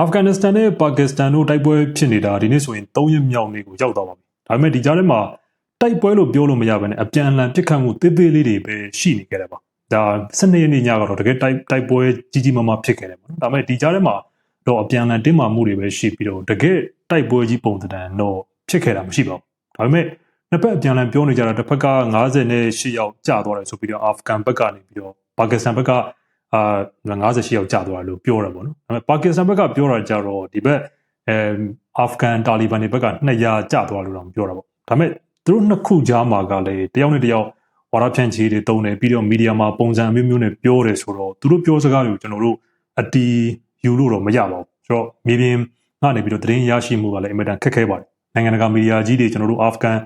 အာဖဂန်နစ္စတန်နဲ့ပါကစ္စတန်တို့တိုက်ပွဲဖြစ်နေတာဒီနေ့ဆိုရင်3ရက်မြောက်နေ့ကိုရောက်သွားပါပြီ။ဒါပေမဲ့ဒီကြားထဲမှာတိုက်ပွဲလို့ပြောလို့မရဘဲနဲ့အပြန်အလှန်ပြစ်ခတ်မှုသေးသေးလေးတွေပဲရှိနေကြတယ်ပါ။ဒါ12ရက်နေ့ညကတော့တကယ်တိုက်တိုက်ပွဲကြီးကြီးမားမားဖြစ်ခဲ့တယ်ပေါ့နော်။ဒါပေမဲ့ဒီကြားထဲမှာတော့အပြန်အလှန်တင်းမာမှုတွေပဲရှိပြီးတော့တကယ်တိုက်ပွဲကြီးပုံသဏ္ဍာန်တော့ဖြစ်ခဲ့တာမရှိပါဘူး။ဒါပေမဲ့နှစ်ဖက်အပြန်အလှန်ပြောနေကြတာတစ်ဖက်က98ယောက်ကြာသွားတယ်ဆိုပြီးတော့အာဖဂန်ဘက်ကနေပြီးတော့ပါကစ္စတန်ဘက်က အာ58ယောက်ကြာသွားတယ်လို့ပြောရပါတော့။ဒါပေမဲ့ပါကစ္စတန်ဘက်ကပြောတာကြတော့ဒီဘက်အဲအာဖဂန်တာလီဘန်တွေဘက်က200ကြာသွားလို့တော့ပြောတာပေါ့။ဒါပေမဲ့သူတို့နှစ်ခုကြားမှာကလည်းတယောက်နဲ့တယောက်ဝါဒဖြန့်ချီတွေတုံးတယ်ပြီးတော့မီဒီယာမှာပုံစံမျိုးမျိုးနဲ့ပြောတယ်ဆိုတော့သူတို့ပြောစကားတွေကိုကျွန်တော်တို့အတီးယူလို့တော့မရပါဘူး။ဆိုတော့မြေပြင်ကနေပြီးတော့သတင်းရရှိမှုကလည်းအင်မတန်ခက်ခဲပါတယ်။နိုင်ငံတကာမီဒီယာကြီးတွေကျွန်တော်တို့အာဖဂန်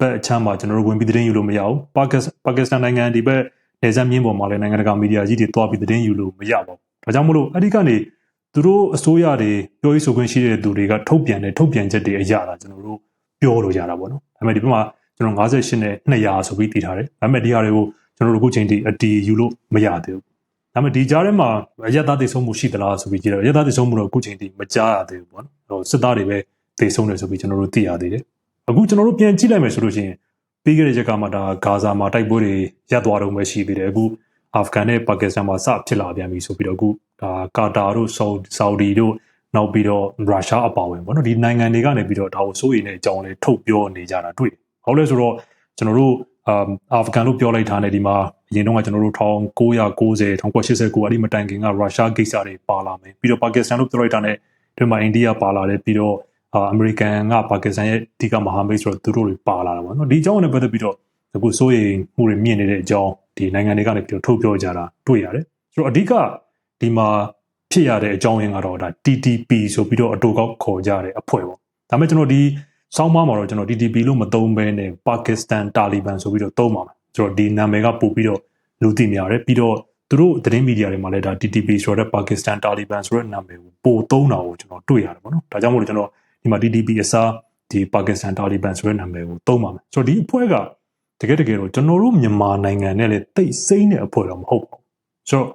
ဘက်အချမ်းမှာကျွန်တော်တို့ဝင်ပြီးသတင်းယူလို့မရဘူး။ပါကစ္စပါကစ္စတန်နိုင်ငံဒီဘက် နေဆက်မြင်းပေါ်မှာလည်းနိုင်ငံတကာမီဒီယာကြီးတွေတွားပြီးသတင်းယူလို့မရပါဘူး။ဒါကြောင့်မလို့အဲ့ဒီကနေသူတို့အစိုးရတွေပြောရေးဆိုခွင့်ရှိတဲ့သူတွေကထုတ်ပြန်တဲ့ထုတ်ပြန်ချက်တွေအရတာကျွန်တော်တို့ပြောလို့ရတာပေါ့နော်။ဒါပေမဲ့ဒီဘက်မှာကျွန်တော်58နဲ့200ဆိုပြီးတည်ထားတယ်။ဒါပေမဲ့ဒီဟာတွေကိုကျွန်တော်တို့အခုချိန်ထိအတီးယူလို့မရသေးဘူး။ဒါပေမဲ့ဒီကြားထဲမှာအရက်သားတည်ဆုံးမှုရှိသလားဆိုပြီးကြည့်တော့အရက်သားတည်ဆုံးမှုတော့အခုချိန်ထိမကြားရသေးဘူးပေါ့နော်။စစ်သားတွေပဲတည်ဆုံးတယ်ဆိုပြီးကျွန်တော်တို့သိရသေးတယ်။အခုကျွန်တော်တို့ပြန်ကြည့်လိုက်မယ်ဆိုလို့ရှိရင် ပြီးခဲ့တဲ့ရက်ကမှဒါဂါဇာမှာတိုက်ပွဲတွေရပ်သွားတော့မှရှိသေးတယ်အခုအာဖဂန်နဲ့ပါကစ္စတန်မှာစဖြစ်လာပြန်ပြီဆိုပြီးတော့အခုဒါကာတာတို့ဆော်ဒီတို့နောက်ပြီးတော့ရုရှားအပါဝင်ပေါ့နော်ဒီနိုင်ငံတွေကနေပြီးတော့ဒါကိုစိုးရိမ်တဲ့အကြောင်းလေးထုတ်ပြောနေကြတာတွေ့။ဟုတ်လဲဆိုတော့ကျွန်တော်တို့အာဖဂန်လို့ပြောလိုက်တာနဲ့ဒီမှာအရင်တော့ကကျွန်တော်တို့1990 1989အဲ့ဒီမတိုင်ခင်ကရုရှားကိစ္စတွေပါလာမယ်ပြီးတော့ပါကစ္စတန်လို့ပြောလိုက်တာနဲ့ဒီမှာအိန္ဒိယပါလာတယ်ပြီးတော့ အမေရိကန်ကပါကစ္စတန်ရဲ့အဓိကမဟာမိတ်ဆိုတော့သူတို့တွေပါလာတာပေါ့နော်ဒီအကြောင်းနဲ့ပတ်သက်ပြီးတော့အခုစိုးရိမ်မှုတွေမြင့်နေတဲ့အကြောင်းဒီနိုင်ငံတွေကနေပြီးတော့ထုတ်ပြောကြတာတွေ့ရတယ်ဆိုတော့အဓိကဒီမှာဖြစ်ရတဲ့အကြောင်းရင်းကတော့ဒါ TTP ဆိုပြီးတော့အတူကောက်ခေါ်ကြတဲ့အဖွဲ့ပေါ့ဒါပေမဲ့ကျွန်တော်ဒီစောင်းမမှာတော့ကျွန်တော် TTP လို့မသုံးဘဲနဲ့ပါကစ္စတန်တာလီဘန်ဆိုပြီးတော့သုံးပါမယ်ဆိုတော့ဒီနာမည်ကပို့ပြီးတော့လူသိများတယ်ပြီးတော့သူတို့သတင်းမီဒီယာတွေမှာလည်းဒါ TTP ဆိုတဲ့ပါကစ္စတန်တာလီဘန်ဆိုတဲ့နာမည်ကိုပို့သုံးတာကိုကျွန်တော်တွေ့ရတယ်ပေါ့နော်ဒါကြောင့်မို့လို့ကျွန်တော် ဒီမှာ TTP အစားဒီပါကစ္စတန်တာလီဘန်ဆိုတဲ့နာမည်ကိုသုံးပါမယ်ဆိုတော့ဒီအဖွဲ့ကတကယ်တကယ်တော့ကျွန်တော်တို့မြန်မာနိုင်ငံနဲ့လည်းတိတ်ဆိမ့်တဲ့အဖွဲ့တော့မဟုတ်ပါဘူးဆိုတော့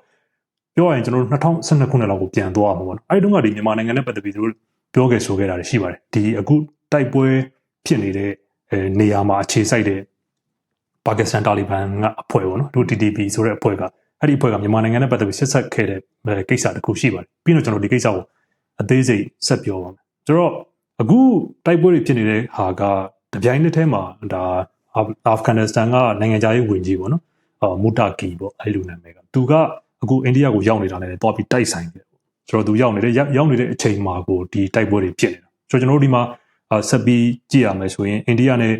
ပြောရရင်ကျွန်တော်တို့2012ခုနှစ်လောက်ကိုပြန်သွားမှာပေါ့နော်အဲဒီတုန်းကဒီမြန်မာနိုင်ငံနဲ့ပတ်သက်ပြီးသူတို့ပြောခဲ့ဆိုခဲ့တာရှိပါတယ်ဒီအခုတိုက်ပွဲဖြစ်နေတဲ့အဲနေရာမှာအခြေစိုက်တဲ့ပါကစ္စတန်တာလီဘန်ကအဖွဲ့ပေါ့နော်သူ TTP ဆိုတဲ့အဖွဲ့ကအဲ့ဒီအဖွဲ့ကမြန်မာနိုင်ငံနဲ့ပတ်သက်ပြီးဆက်ဆက်ခဲ့တဲ့ကိစ္စတခုရှိပါတယ်ပြီးတော့ကျွန်တော်ဒီကိစ္စကိုအသေးစိတ်ဆက်ပြောပါမယ်ဆိုတော့ အခုတိုက်ပွဲတွေဖြစ်နေတဲ့ဟာကတပြိုင်နက်တည်းမှာဒါအာဖဂန်နစ္စတန်ကနိုင်ငံခြားရေးဝန်ကြီးပေါ့နော်အာမူတာကီပေါ့အဲ့လိုနာမည်ကသူကအခုအိန္ဒိယကိုရောက်နေတာနဲ့တွားပြီးတိုက်ဆိုင်တယ်ဆိုတော့သူရောက်နေတဲ့ရောက်နေတဲ့အချိန်မှာကိုဒီတိုက်ပွဲတွေဖြစ်နေတာဆိုတော့ကျွန်တော်တို့ဒီမှာဆက်ပြီးကြည့်ရမယ်ဆိုရင်အိန္ဒိယနဲ့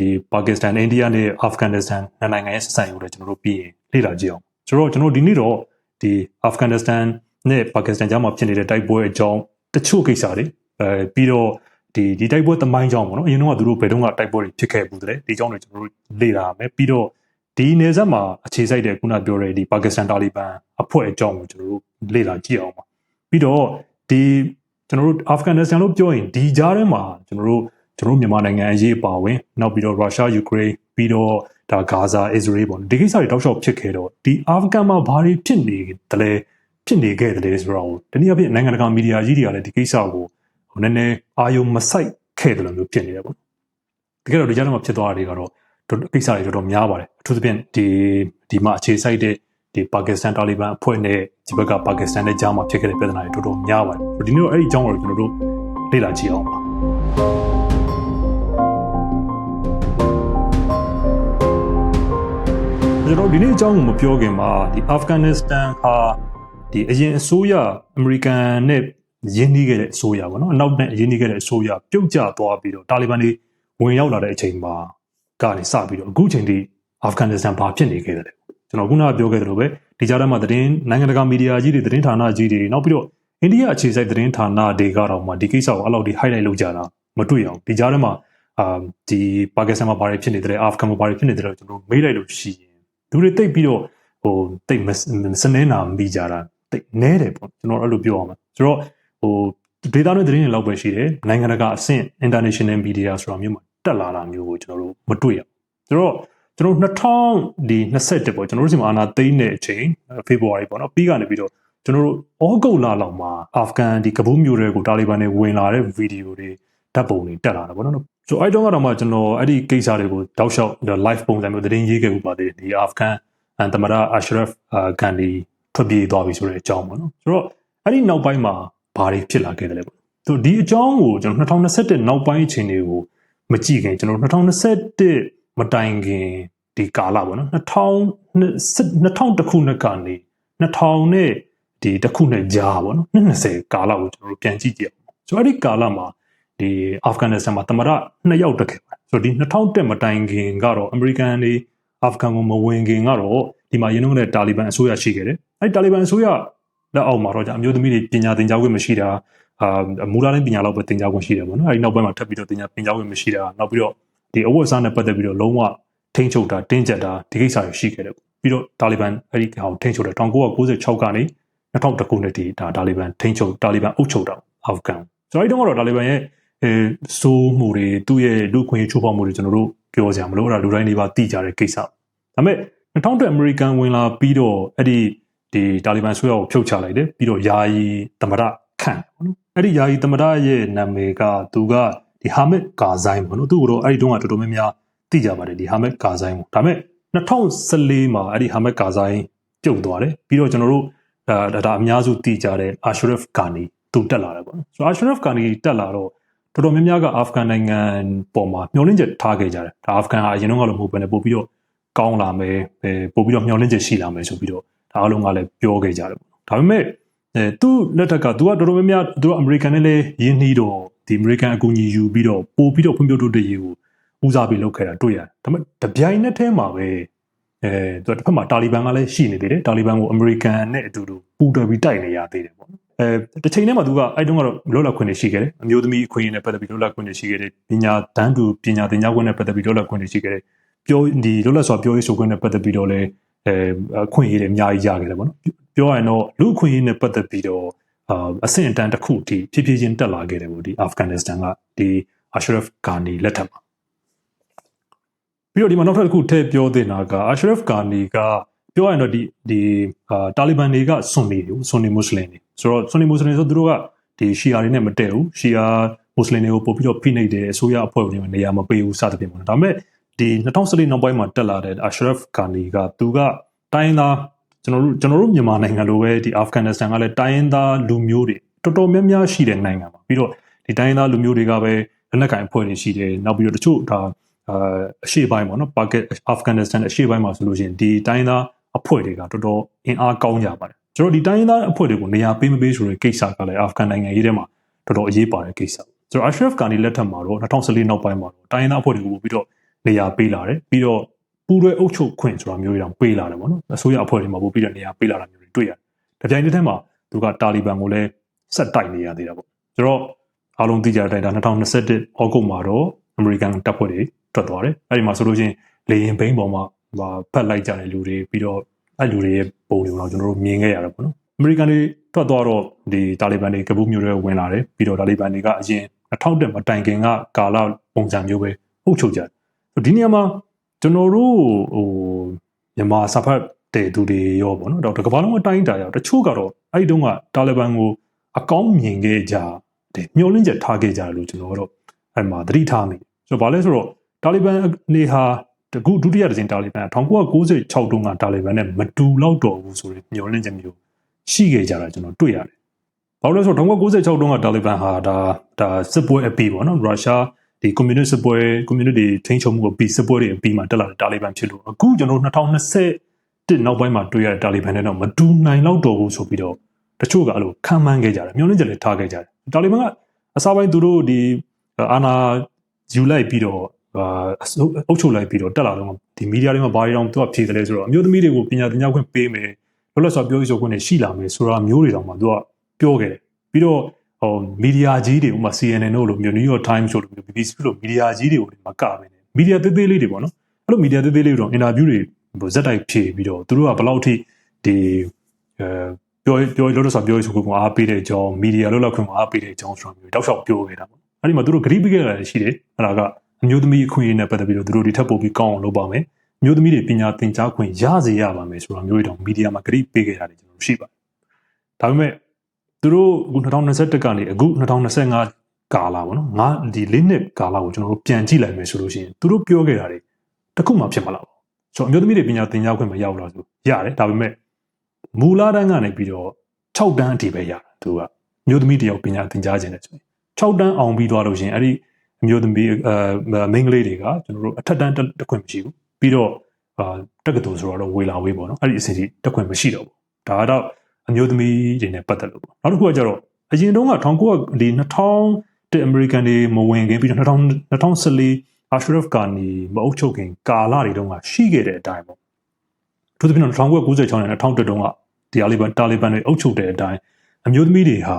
ဒီပါကစ္စတန်အိန္ဒိယနဲ့အာဖဂန်နစ္စတန်နိုင်ငံရဲ့ဆက်ဆံရေးကိုလည်းကျွန်တော်တို့ပြီးရင်လေ့လာကြည့်အောင်ဆိုတော့ကျွန်တော်ဒီနေ့တော့ဒီအာဖဂန်နစ္စတန်နဲ့ပါကစ္စတန်ကြားမှာဖြစ်နေတဲ့တိုက်ပွဲအကြောင်းတချို့ကိစ္စတွေ အဲပြီးတော့ဒီဒီတိုက်ပွဲသမိုင်းကြောင်းပေါ့နော်အရင်တော့ကသူတို့ဘယ်တော့ကတိုက်ပွဲတွေဖြစ်ခဲ့ဘူးတဲ့ဒီကြောင်းတွေကျွန်တော်တို့လေ့လာမယ်ပြီးတော့ဒီနေဆက်မှာအခြေစိုက်တဲ့ခုနပြောတဲ့ဒီပါကစ္စတန်တာလီဘန်အဖွဲ့အကြောင်းကိုကျွန်တော်တို့လေ့လာကြည့်အောင်ပါပြီးတော့ဒီကျွန်တော်တို့အာဖဂန်နစ္စတန်လို့ပြောရင်ဒီကြားထဲမှာကျွန်တော်တို့ကျွန်တော်မြန်မာနိုင်ငံအရေးအပါဝင်နောက်ပြီးတော့ရုရှားယူကရိန်းပြီးတော့ဒါဂါဇာအစ္စရေးပေါ့ဒီကိစ္စတွေတောက်လျှောက်ဖြစ်ခဲ့တော့ဒီအာဖဂန်မှာဘာတွေဖြစ်နေတယ်လဲဖြစ်နေခဲ့တယ်ဆိုတော့တနည်းအားဖြင့်နိုင်ငံတကာမီဒီယာကြီးတွေကလည်းဒီကိစ္စကို ဟိုနည်းနည်းအာယုံမဆိုင်ခဲ့တယ်လို့မျိုးဖြစ်နေတယ်ပေါ့တကယ်တော့ဒီကြားထဲမှာဖြစ်သွားတာတွေကတော့ကိစ္စတွေတော်တော်များပါတယ်အထူးသဖြင့်ဒီဒီမှာအခြေစိုက်တဲ့ဒီပါကစ္စတန်တာလီဘန်အဖွဲ့နဲ့ဒီဘက်ကပါကစ္စတန်နဲ့ကြားမှာဖြစ်ခဲ့တဲ့ပြဿနာတွေတော်တော်များပါတယ်ဒီနေ့တော့အဲ့ဒီအကြောင်းကိုကျွန်တော်တို့လေ့လာကြည့်အောင်ပါကျွန်တော်ဒီနေ့အကြောင်းကိုမပြောခင်မှာဒီအာဖဂန်နစ္စတန်ဟာဒီအရင်အစိုးရအမေရိကန်နဲ့ ရင်းနှီးခဲ့တဲ့အစိုးရပေါ့နော်အနောက်နဲ့ရင်းနှီးခဲ့တဲ့အစိုးရပြုတ်ကျသွားပြီးတော့တာလီဘန်တွေဝင်ရောက်လာတဲ့အချိန်မှာကနေစပြီးတော့အခုချိန်ထိအာဖဂန်နစ္စတန်ဘာဖြစ်နေခဲ့တယ်ကျွန်တော်ခုနကပြောခဲ့သလိုပဲဒီကြားထဲမှာသတင်းနိုင်ငံတကာမီဒီယာကြီးတွေသတင်းဌာနကြီးတွေနောက်ပြီးတော့အိန္ဒိယအခြေစိုက်သတင်းဌာနတွေကတော့မှဒီကိစ္စကိုအဲ့လောက်ဒီ highlight လုပ်ကြတာမတွေ့အောင်ဒီကြားထဲမှာအာဒီပါကစ္စတန်မှာဘာတွေဖြစ်နေတယ်အာဖဂန်မှာဘာတွေဖြစ်နေတယ်ကျွန်တော်မေးလိုက်လို့ရှိရင်သူတွေတိတ်ပြီးတော့ဟိုတိတ်စနေနာမိကြတာတိတ်နဲတယ်ပေါ့ကျွန်တော်အဲ့လိုပြောအောင်ဆိုတော့ ဟိုဒေတာနဲ့သတင်းတွေလောက်ပဲရှိတယ်နိုင်ငံတကာအဆင့် international media ဆိုတာမျိုးမှာတက်လာတာမျိုးကိုကျွန်တော်တို့မတွေ့ရဘူးဆိုတော့ကျွန်တော်2021ပေါ့ကျွန်တော်တို့ဒီမှာအာနာသိန်းတဲ့အချိန် February ပေါ့နော်ပြီးကနေပြီးတော့ကျွန်တော်တို့ဩဂုတ်လလောက်မှာအာဖဂန်ဒီကဘူးမြို့တွေကိုတာလီဘန်တွေဝင်လာတဲ့ဗီဒီယိုတွေဓာတ်ပုံတွေတက်လာတာပေါ့နော်ဆိုအဲ့တုန်းကတော့မှကျွန်တော်အဲ့ဒီကိစ္စတွေကိုတောက်လျှောက် live ပုံစံမျိုးသတင်းရေးခဲ့မှုပါတယ်ဒီအာဖဂန်တမရအာရှရဖ်ဂန်ဒီထွက်ပြေးသွားပြီဆိုတဲ့အကြောင်းပေါ့နော်ဆိုတော့အဲ့ဒီနောက်ပိုင်းမှာ ဘာတွေဖြစ်လာခဲ့တယ်လဲပေါ့ဆိုဒီအကြောင်းကိုကျွန်တော်2021နောက်ပိုင်းအခြေအနေကိုမကြည့်ခင်ကျွန်တော်2021မတိုင်ခင်ဒီကာလပေါ့နော်2000 2000ခုနှစ်ကနေ2000နဲ့ဒီတစ်ခုနဲ့ကြားပေါ့နော်20ကာလကိုကျွန်တော်တို့ပြန်ကြည့်ကြည့်အောင်ဆိုတော့အဲ့ဒီကာလမှာဒီအာဖဂန်နစ္စတန်မှာတမရနှစ်ယောက်တက်ခဲ့ပါဆိုတော့ဒီ2000မတိုင်ခင်ကတော့အမေရိကန်တွေအာဖဂန်ကိုမဝင်ခင်ကတော့ဒီမှာရင်းနှီးတဲ့တာလီဘန်အစိုးရရှိခဲ့တယ်အဲ့ဒီတာလီဘန်အစိုးရ လက်အောက်မှာတော့အမျိုးသမီးတွေပညာသင်ကြားခွင့်မရှိတာအာမူလာတိုင်းပညာလောက်ပဲသင်ကြားခွင့်ရှိတယ်ပေါ့နော်အဲဒီနောက်ပိုင်းမှာထပ်ပြီးတော့သင်ကြားသင်ကြားခွင့်မရှိတာနောက်ပြီးတော့ဒီအဝတ်အစားနဲ့ပတ်သက်ပြီးတော့လုံးဝထိန်းချုပ်တာတင်းကျပ်တာဒီကိစ္စတွေရှိခဲ့တယ်ပြီးတော့တာလီဘန်အဲ့ဒီဟောင်ထိန်းချုပ်တယ်1996ကနေ2000ခုနှစ်တည်းဒါတာလီဘန်ထိန်းချုပ်တာလီဘန်အုပ်ချုပ်တာအာဖဂန်ဆိုတော့အဲဒီတော့တာလီဘန်ရဲ့အဲစိုးမှုတွေသူ့ရဲ့လူခွင့်ရေးချိုးဖောက်မှုတွေကျွန်တော်တို့ပြောကြရမလို့အဲ့ဒါလူတိုင်းတွေပါသိကြတဲ့ကိစ္စဒါပေမဲ့2000အမေရိကန်ဝင်လာပြီးတော့အဲ့ဒီ ဒီတာလီဘန်ဆွေးရကိုဖြုတ်ချလိုက်တယ်ပြီးတော့ယာယီသမရခန့်ပေါ့နော်အဲ့ဒီယာယီသမရရဲ့နာမည်ကသူကဒီဟာမက်ကာဇိုင်းပေါ့နော်သူ့ကိုတော့အဲ့ဒီတုန်းကတော်တော်များများသိကြပါတယ်ဒီဟာမက်ကာဇိုင်းပေါ့ဒါပေမဲ့2014မှာအဲ့ဒီဟာမက်ကာဇိုင်းပြုတ်သွားတယ်ပြီးတော့ကျွန်တော်တို့ဒါဒါအများစုသိကြတဲ့အာရှရဖ်ကာနီသူတက်လာတယ်ပေါ့နော်ဆိုတော့အာရှရဖ်ကာနီတက်လာတော့တော်တော်များများကအာဖဂန်နိုင်ငံပေါ်မှာမျှော်လင့်ချက်ထားခဲ့ကြတယ်ဒါအာဖဂန်ကအရင်တုန်းကလည်းမဟုတ်ဘဲနဲ့ပို့ပြီးတော့ကောင်းလာမယ်ပို့ပြီးတော့မျှော်လင့်ချက်ရှိလာမယ်ဆိုပြီးတော့ဒါ အလုံးကလည်းပြောခဲ့ကြတယ်ပေါ့ဒါပေမဲ့အဲသူ့လက်ထက်ကသူကတော်တော်များများသူကအမေရိကန်နဲ့လည်းရင်းနှီးတော့ဒီအမေရိကန်အကူအညီယူပြီးတော့ပို့ပြီးတော့ဖွံ့ဖြိုးတိုးတက်ရေးကိုဦးစားပေးလုပ်ခဲ့တာတွေ့ရတယ်ဒါပေမဲ့တပြိုင်နက်တည်းမှာပဲအဲသူကတစ်ဖက်မှာတာလီဘန်ကလည်းရှိနေသေးတယ်တာလီဘန်ကိုအမေရိကန်နဲ့အတူတူပူးတွဲပြီးတိုက်နေရသေးတယ်ပေါ့နော်အဲတစ်ချိန်တည်းမှာသူကအဲ့တုန်းကတော့လောလခွင့်တွေရှိခဲ့တယ်အမျိုးသမီးအခွင့်အရေးနဲ့ပတ်သက်ပြီးလောလခွင့်တွေရှိခဲ့တယ်ပညာတန်းတူပညာသင်ကြားခွင့်နဲ့ပတ်သက်ပြီးလောလခွင့်တွေရှိခဲ့တယ်ပြောဒီလောလစွာပြောရေးဆိုခွင့်နဲ့ပတ်သက်ပြီးတော့လည်း အဲအခွင့်အရေးတွေအများကြီးရခဲ့တယ်ပေါ့နော်ပြောရရင်တော့လူအခွင့်အရေးနဲ့ပတ်သက်ပြီးတော့အာအဆင့်အတန်းတစ်ခုထိဖြည်းဖြည်းချင်းတက်လာခဲ့တယ်ပေါ့ဒီအာဖဂန်နစ္စတန်ကဒီအာရှရဖ်ဂါနီလက်ထက်မှာပြီးတော့ဒီမှာနောက်ထပ်တစ်ခုထည့်ပြောတင်တာကအာရှရဖ်ဂါနီကပြောရရင်တော့ဒီဒီအာတာလီဘန်တွေကဆွန်နီတွေဆွန်နီမွတ်စလင်တွေဆိုတော့ဆွန်နီမွတ်စလင်ဆိုသူတို့ကဒီရှီယာတွေနဲ့မတည့်ဘူးရှီယာမွတ်စလင်တွေကိုပို့ပြီးတော့ဖိနှိပ်တယ်အစိုးရအဖွဲ့ဝင်တွေနေရာမပေးဘူးစသဖြင့်ပေါ့နော်ဒါပေမဲ့ ဒီ2014နောက်ပိုင်းမှာတက်လာတဲ့အာရှရဖ်ဂါနီကသူကတိုင်းသားကျွန်တော်တို့ကျွန်တော်တို့မြန်မာနိုင်ငံလိုပဲဒီအာဖဂန်နစ္စတန်ကလည်းတိုင်းရင်းသားလူမျိုးတွေတော်တော်များများရှိတဲ့နိုင်ငံပါပြီးတော့ဒီတိုင်းရင်းသားလူမျိုးတွေကပဲလက်နက်ကင်အဖွဲ့တွေရှိတယ်နောက်ပြီးတော့တချို့ဒါအာအရှေ့ပိုင်းပေါ့နော်ပါကက်အာဖဂန်နစ္စတန်အရှေ့ပိုင်းမှာဆိုလို့ရှိရင်ဒီတိုင်းသားအဖွဲ့တွေကတော်တော်အင်အားကောင်းကြပါတယ်ကျွန်တော်ဒီတိုင်းသားအဖွဲ့တွေကိုနေရာပေးမပေးဆိုတဲ့ကိစ္စကလည်းအာဖဂန်နိုင်ငံရေးထဲမှာတော်တော်အရေးပါတဲ့ကိစ္စဆိုတော့အရှရဖ်ကာနီလက်ထက်မှာတော့2014နောက်ပိုင်းမှာတော့တိုင်းသားအဖွဲ့တွေကိုပို့ပြီးတော့ နေရာပေးလာတယ်ပြီးတော့ပူရဲအုပ်ချုပ်ခွင့်ဆိုတာမျိုးတွေတောင်ပေးလာတယ်ပေါ့နော်အစိုးရအဖွဲ့တွေမှာပို့ပြီးတော့နေရာပေးလာတာမျိုးတွေတွေ့ရတယ်။ဒါကြိုင်တဲ့ထဲမှာသူကတာလီဘန်ကိုလည်းဆက်တိုက်နေရသေးတာပေါ့။ဆိုတော့အားလုံးသိကြတဲ့အတိုင်းဒါ2021ဩဂုတ်မှာတော့အမေရိကန်တပ်ဖွဲ့တွေထွက်သွားတယ်။အဲဒီမှာဆိုလို့ချင်းလေရင်ဘိန်းပေါ်မှာဖတ်လိုက်ကြတဲ့လူတွေပြီးတော့အဲ့လူတွေရဲ့ပုံတွေကိုတော့ကျွန်တော်တို့မြင်ခဲ့ရတယ်ပေါ့နော်။အမေရိကန်တွေထွက်သွားတော့ဒီတာလီဘန်တွေကဘူးမျိုးတွေဝင်လာတယ်ပြီးတော့တာလီဘန်တွေကအရင်2000မတိုင်ခင်ကကာလပုံစံမျိုးပဲအုပ်ချုပ်ကြတယ်။ ဒီနေရာမှာကျွန်တော်တို့ဟိုမြန်မာစာဖတ်တဲ့သူတွေရောပေါ့နော်တော့တကဘာလုံးအတိုင်းတာရောတချို့ကတော့အဲ့ဒီတုန်းကတာလီဘန်ကိုအကောင်းမြင်ခဲ့ကြတယ်မျောလင့်ချက်ထားခဲ့ကြတယ်လို့ကျွန်တော်တို့အဲ့မှာသတိထားမိဆိုတော့ဘာလဲဆိုတော့တာလီဘန်နေဟာတကူဒုတိယတစ်ချိန်တာလီဘန်1996တုန်းကတာလီဘန်နဲ့မတူတော့တော့ဘူးဆိုတဲ့မျောလင့်ချက်မျိုးရှိခဲ့ကြတာကျွန်တော်တွေ့ရတယ်ဘာလို့လဲဆိုတော့1996တုန်းကတာလီဘန်ဟာဒါဒါစစ်ပွဲအပီပေါ့နော်ရုရှား ဒီ community စပွဲ community ထိန်းချုပ်မှုကိုပြီးစပွဲတွေပြီးမှတက်လာတဲ့တာလီဘန်ဖြစ်လို့အခုကျွန်တော်2020နောက်ပိုင်းမှာတွေ့ရတဲ့တာလီဘန်နဲ့တော့မတူနိုင်တော့တော့ဘူးဆိုပြီးတော့တချို့ကအဲ့လိုခံမှန်းခဲ့ကြတယ်မျောလင့်ချက်လည်းထားခဲ့ကြတယ်တာလီဘန်ကအစားပိုင်းသူတို့ဒီအာနာယူလိုက်ပြီးတော့အုပ်ချုပ်လိုက်ပြီးတော့တက်လာတော့ဒီမီဒီယာတွေမှာဘာတွေတောင်သူကဖြေတယ်လဲဆိုတော့အမျိုးသမီးတွေကိုပညာသင်ကြားခွင့်ပေးမယ်လောလောဆယ်ပြောရေးဆိုခွင့်တွေရှိလာမယ်ဆိုတာမျိုးတွေတောင်မှသူကပြောခဲ့တယ်ပြီးတော့ ဟိုမီဒီယာကြီးတွေဥပမာ CNN တို့လိုမျိုး New York Times တို့လို BBC လိုမီဒီယာကြီးတွေကိုမကပဲねမီဒီယာသေးသေးလေးတွေပေါ့နော်အဲ့လိုမီဒီယာသေးသေးလေးတွေတော့အင်တာဗျူးတွေဟိုဇက်တိုက်ဖြေပြီးတော့သူတို့ကဘယ်လောက်ထိဒီအဲပြောပြောလို့ဆိုပြောဆိုကိုအားပေးတဲ့အကြောင်းမီဒီယာလို့လောက်ခွင့်အားပေးတဲ့အကြောင်းဆိုတာမျိုးတောက်လျှောက်ပြောခဲ့တာပေါ့အဲ့ဒီမှာသူတို့ဂရိပေးခဲ့တာရှိတယ်အဲ့ဒါကအမျိုးသမီးအခွင့်အရေးနဲ့ပတ်သက်ပြီးတော့သူတို့ဒီထက်ပိုပြီးကောင်းအောင်လုပ်ပါမယ်မျိုးသမီးတွေပညာသင်ကြားခွင့်ရစေရပါမယ်ဆိုတာမျိုးတွေတော့မီဒီယာမှာဂရိပေးခဲ့တာတွေကျွန်တော်ရှိပါတယ်ဒါပေမဲ့ သူတို့အခု2021ကနေအခု2025ကာလပေါ့နော်ငါဒီလေးနှစ်ကာလကိုကျွန်တော်တို့ပြန်ကြည့်လိုက်မယ်ဆိုလို့ရှိရင်သူတို့ပြောခဲ့တာတွေတစ်ခုမှဖြစ်မလာဘူးဆိုတော့အမျိုးသမီးတွေပညာသင်ကြားခွင့်မရောက်လာဆိုရတယ်ဒါပေမဲ့မူလတန်းကနေပြီးတော့6တန်းအထိပဲရတာသူကအမျိုးသမီးတယောက်ပညာသင်ကြားခြင်းနဲ့ဆိုရင်6တန်းအောင်ပြီးသွားလို့ရှိရင်အဲ့ဒီအမျိုးသမီးအဲမိန်းကလေးတွေကကျွန်တော်တို့အထက်တန်းတက်ခွင့်မရှိဘူးပြီးတော့အာတက္ကသိုလ်ဆိုတော့ဝေလာဝေးပေါ့နော်အဲ့ဒီအစီအစဉ်တက်ခွင့်မရှိတော့ဘူးဒါကတော့ အမျိုးသမီးတွေနဲ့ပတ်သက်လို့ပေါ့နောက်တစ်ခုကကျတော့အရင်တုန်းက1900ဒီ2000တဲ့ American တွေမဝင်ခင်ပြီးတော့2000 2014 Ashraf Ghani မအုပ်ချုပ်ခင်ကာလတွေတုန်းကရှိခဲ့တဲ့အတိုင်းပေါ့သူတို့ပြန်1996နဲ့2000တုန်းကဒီအာလီဘန်တာလီဘန်တွေအုပ်ချုပ်တဲ့အတိုင်းအမျိုးသမီးတွေဟာ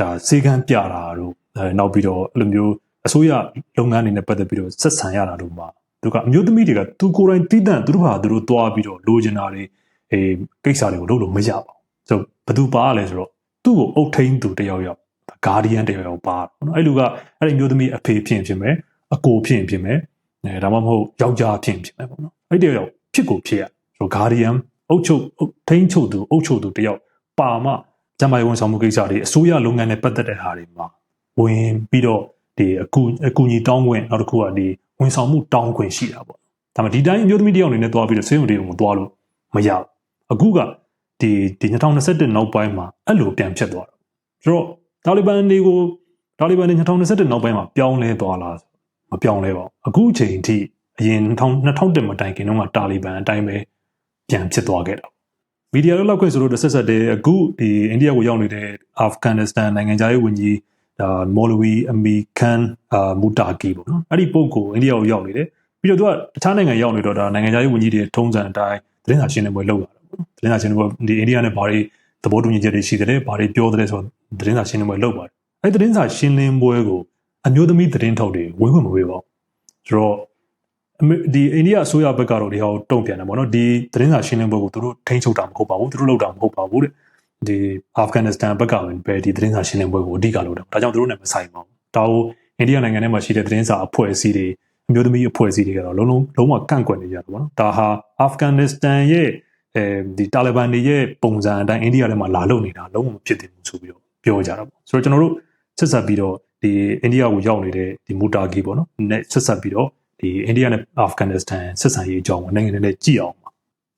ဒါစေကန်းပြတာတို့အဲနောက်ပြီးတော့အဲ့လိုမျိုးအစိုးရလုပ်ငန်းတွေနဲ့ပတ်သက်ပြီးတော့ဆက်ဆံရတာတို့မှာသူကအမျိုးသမီးတွေကသူကိုယ်တိုင်တည်တံ့သူတို့ဟာသူတို့သွားပြီးတော့လိုချင်တာတွေအေးကိစ္စတွေကိုလုပ်လို့မရပါဘူး ဆိုဘယ်သူပါလဲဆိုတော့သူ့ကိုအုပ်ထိန်းသူတယောက်ယောက်ဂါဒီယန်တယောက်ယောက်ပါနော်အဲ့လူကအဲ့ဒီမျိုးသမီးအဖေဖြစ်ဖြစ်မယ်အကိုဖြစ်ဖြစ်မယ်အဲဒါမှမဟုတ်ယောက်ျားဖြစ်ဖြစ်မယ်ပေါ့နော်အဲ့ဒီတယောက်ဖြစ်ကိုဖြစ်ရဆိုဂါဒီယန်အုပ်ချုပ်ထိန်းချုပ်သူအုပ်ချုပ်သူတယောက်ပါမှဂျမိုင်ဝန်ဆောင်မှုကိစ္စတွေအစိုးရလုပ်ငန်းနဲ့ပတ်သက်တဲ့ဟာတွေမှာဝင်ပြီးတော့ဒီအကူအကူညီတောင်းခွင့်နောက်တစ်ခုကဒီဝန်ဆောင်မှုတောင်းခွင့်ရှိတာပေါ့ဒါမှဒီတိုင်းအမျိုးသမီးတယောက်အနေနဲ့သွားပြီးတော့ဆေးရုံတွေကိုမသွားလို့မရဘူးအခုက ဒီဒီ2021နောက်ပိုင်းမှာအဲ့လိုပြန်ဖြစ်သွားတော့ဆိုတော့တာလီဘန်တွေကိုတာလီဘန်တွေ2021နောက်ပိုင်းမှာပြောင်းလဲသွားလားမပြောင်းလဲပါဘူးအခုအချိန်ထိအရင်2000မတိုင်ခင်တုန်းကတာလီဘန်အတိုင်းပဲပြန်ဖြစ်သွားခဲ့တာမီဒီယာလောက်လောက်ခွင့်ဆိုလို့ဆက်ဆက်တဲ့အခုဒီအိန္ဒိယကိုရောက်နေတဲ့အာဖဂန်နစ္စတန်နိုင်ငံသားရေးဝန်ကြီးဒါမော်လဝီအမီကန်အာမူတာကီပေါ့နော်အဲ့ဒီပုံကိုအိန္ဒိယကိုရောက်နေတယ်ပြီးတော့သူကတခြားနိုင်ငံရောက်နေတော့ဒါနိုင်ငံသားရေးဝန်ကြီးတွေထုံးစံအတိုင်းသတင်းစာရှင်းလင်းပွဲလုပ်တာပေါ့နော် သတင်းစာရှင်းလင်းပွဲဒီအိန္ဒိယနဲ့ဘာတွေသဘောတူညီချက်တွေရှိတယ်ဘာတွေပြောတယ်ဆိုသတင်းစာရှင်းလင်းပွဲလုပ်ပါတယ်အဲ့သတင်းစာရှင်းလင်းပွဲကိုအမျိုးသမီးသတင်းထောက်တွေဝင်ခွင့်မပေးပါဘူးဆိုတော့ဒီအိန္ဒိယအစိုးရဘက်ကတော့ဒီဟာကိုတုံ့ပြန်တယ်ပေါ့နော်ဒီသတင်းစာရှင်းလင်းပွဲကိုသူတို့ထိန်းချုပ်တာမဟုတ်ပါဘူးသူတို့လုပ်တာမဟုတ်ပါဘူးတဲ့ဒီအာဖဂန်နစ္စတန်ဘက်ကပဲဒီသတင်းစာရှင်းလင်းပွဲကိုအဓိကလုပ်တာဒါကြောင့်သူတို့နဲ့မဆိုင်ပါဘူးဒါကိုအိန္ဒိယနိုင်ငံထဲမှာရှိတဲ့သတင်းစာအဖွဲ့အစည်းတွေအမျိုးသမီးအဖွဲ့အစည်းတွေကတော့လုံးလုံးလုံးဝကန့်ကွက်နေကြတယ်ပေါ့နော်ဒါဟာအာဖဂန်နစ္စတန်ရဲ့ အဲဒီတာလီဘန်တွေရဲ့ပုံစံအတိုင်းအိန္ဒိယထဲမှာလာလုပ်နေတာလုံးဝမဖြစ်သင့်ဘူးဆိုပြီးတော့ပြောကြတာပေါ့ဆိုတော့ကျွန်တော်တို့ဆက်ဆက်ပြီးတော့ဒီအိန္ဒိယကိုရောက်နေတဲ့ဒီမူတာဂီပေါ့နော်နဲ့ဆက်ဆက်ပြီးတော့ဒီအိန္ဒိယနဲ့အာဖဂန်နစ္စတန်ဆက်ဆံရေးအကြောင်းကိုနိုင်ငံတွေနဲ့ကြည့်အောင်ပါ